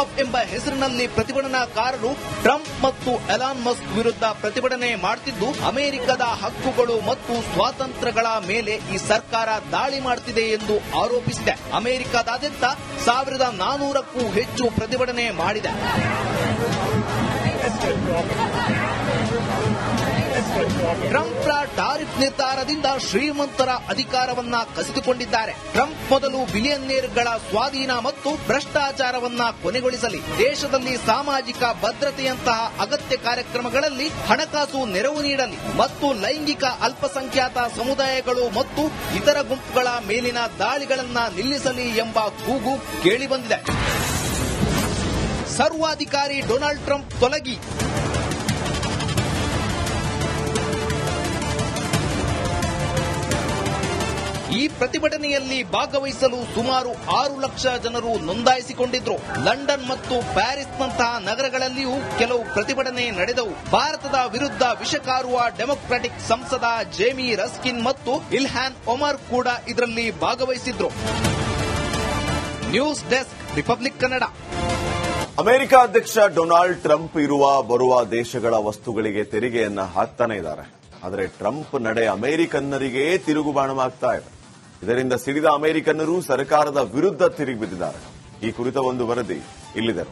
ಅಪ್ ಎಂಬ ಹೆಸರಿನಲ್ಲಿ ಪ್ರತಿಭಟನಾಕಾರರು ಟ್ರಂಪ್ ಮತ್ತು ಎಲಾನ್ ಮಸ್ಕ್ ವಿರುದ್ಧ ಪ್ರತಿಭಟನೆ ಮಾಡುತ್ತಿದ್ದು ಅಮೆರಿಕದ ಹಕ್ಕುಗಳು ಮತ್ತು ಸ್ವಾತಂತ್ರ್ಯಗಳ ಮೇಲೆ ಈ ಸರ್ಕಾರ ದಾಳಿ ಮಾಡುತ್ತಿದೆ ಎಂದು ಆರೋಪಿಸಿದೆ. ಅಮೆರಿಕದಾದ್ಯಂತ ಸಾವಿರದ ನಾನೂರಕ್ಕೂ ಹೆಚ್ಚು ಪ್ರತಿಭಟನೆ ಮಾಡಿದೆ. ಟ್ರಂಪ್ರ ಟಾರಿಫ್ ನಿರ್ಧಾರದಿಂದ ಶ್ರೀಮಂತರ ಅಧಿಕಾರವನ್ನ ಕಸಿದುಕೊಂಡಿದ್ದಾರೆ. ಟ್ರಂಪ್ ಮೊದಲು ಬಿಲಿಯನ್ನೇರ್ಗಳ ಸ್ವಾಧೀನ ಮತ್ತು ಭ್ರಷ್ಟಾಚಾರವನ್ನ ಕೊನೆಗೊಳಿಸಲಿ. ದೇಶದಲ್ಲಿ ಸಾಮಾಜಿಕ ಭದ್ರತೆಯಂತಹ ಅಗತ್ಯ ಕಾರ್ಯಕ್ರಮಗಳಲ್ಲಿ ಹಣಕಾಸು ನೆರವು ನೀಡಲಿ ಮತ್ತು ಲೈಂಗಿಕ ಅಲ್ಪಸಂಖ್ಯಾತ ಸಮುದಾಯಗಳು ಮತ್ತು ಇತರ ಗುಂಪುಗಳ ಮೇಲಿನ ದಾಳಿಗಳನ್ನ ನಿಲ್ಲಿಸಲಿ ಎಂಬ ಕೂಗು ಕೇಳಿಬಂದಿದೆ. ಸರ್ವಾಧಿಕಾರಿ ಡೊನಾಲ್ಡ್ ಟ್ರಂಪ್ ತೊಲಗಿ. ಈ ಪ್ರತಿಭಟನೆಯಲ್ಲಿ ಭಾಗವಹಿಸಲು ಸುಮಾರು ಆರು ಲಕ್ಷ ಜನರು ನೋಂದಾಯಿಸಿಕೊಂಡಿದ್ರು. ಲಂಡನ್ ಮತ್ತು ಪ್ಯಾರಿಸ್ನಂತಹ ನಗರಗಳಲ್ಲಿಯೂ ಕೆಲವು ಪ್ರತಿಭಟನೆ ನಡೆದವು. ಭಾರತದ ವಿರುದ್ಧ ವಿಷಕಾರುವ ಡೆಮೊಕ್ರಾಟಿಕ್ ಸಂಸದ ಜೇಮಿ ರಸ್ಕಿನ್ ಮತ್ತು ಇಲ್ಹಾನ್ ಒಮರ್ ಕೂಡ ಇದರಲ್ಲಿ ಭಾಗವಹಿಸಿದ್ರು. News desk, republic Kannada. America ಅಧ್ಯಕ್ಷ ಡೊನಾಲ್ಡ್ ಟ್ರಂಪ್ ಇರುವ ಬರುವ ದೇಶಗಳ ವಸ್ತುಗಳಿಗೆ ತೆರಿಗೆಯನ್ನು ಹಾಕ್ತಾನೆ ಇದ್ದಾರೆ. ಆದರೆ ಟ್ರಂಪ್ ನಡೆ ಅಮೆರಿಕನ್ನರಿಗೇ ತಿರುಗುಬಾಣವಾಗ್ತಾ ಇದೆ. ಇದರಿಂದ ಸಿಡಿದ ಅಮೆರಿಕನ್ನರು ಸರ್ಕಾರದ ವಿರುದ್ಧ ತಿರುಗಿ ಬಿದ್ದಿದ್ದಾರೆ ಈ ಕುರಿತ ಒಂದು ವರದಿ ಇಲ್ಲಿದೆ.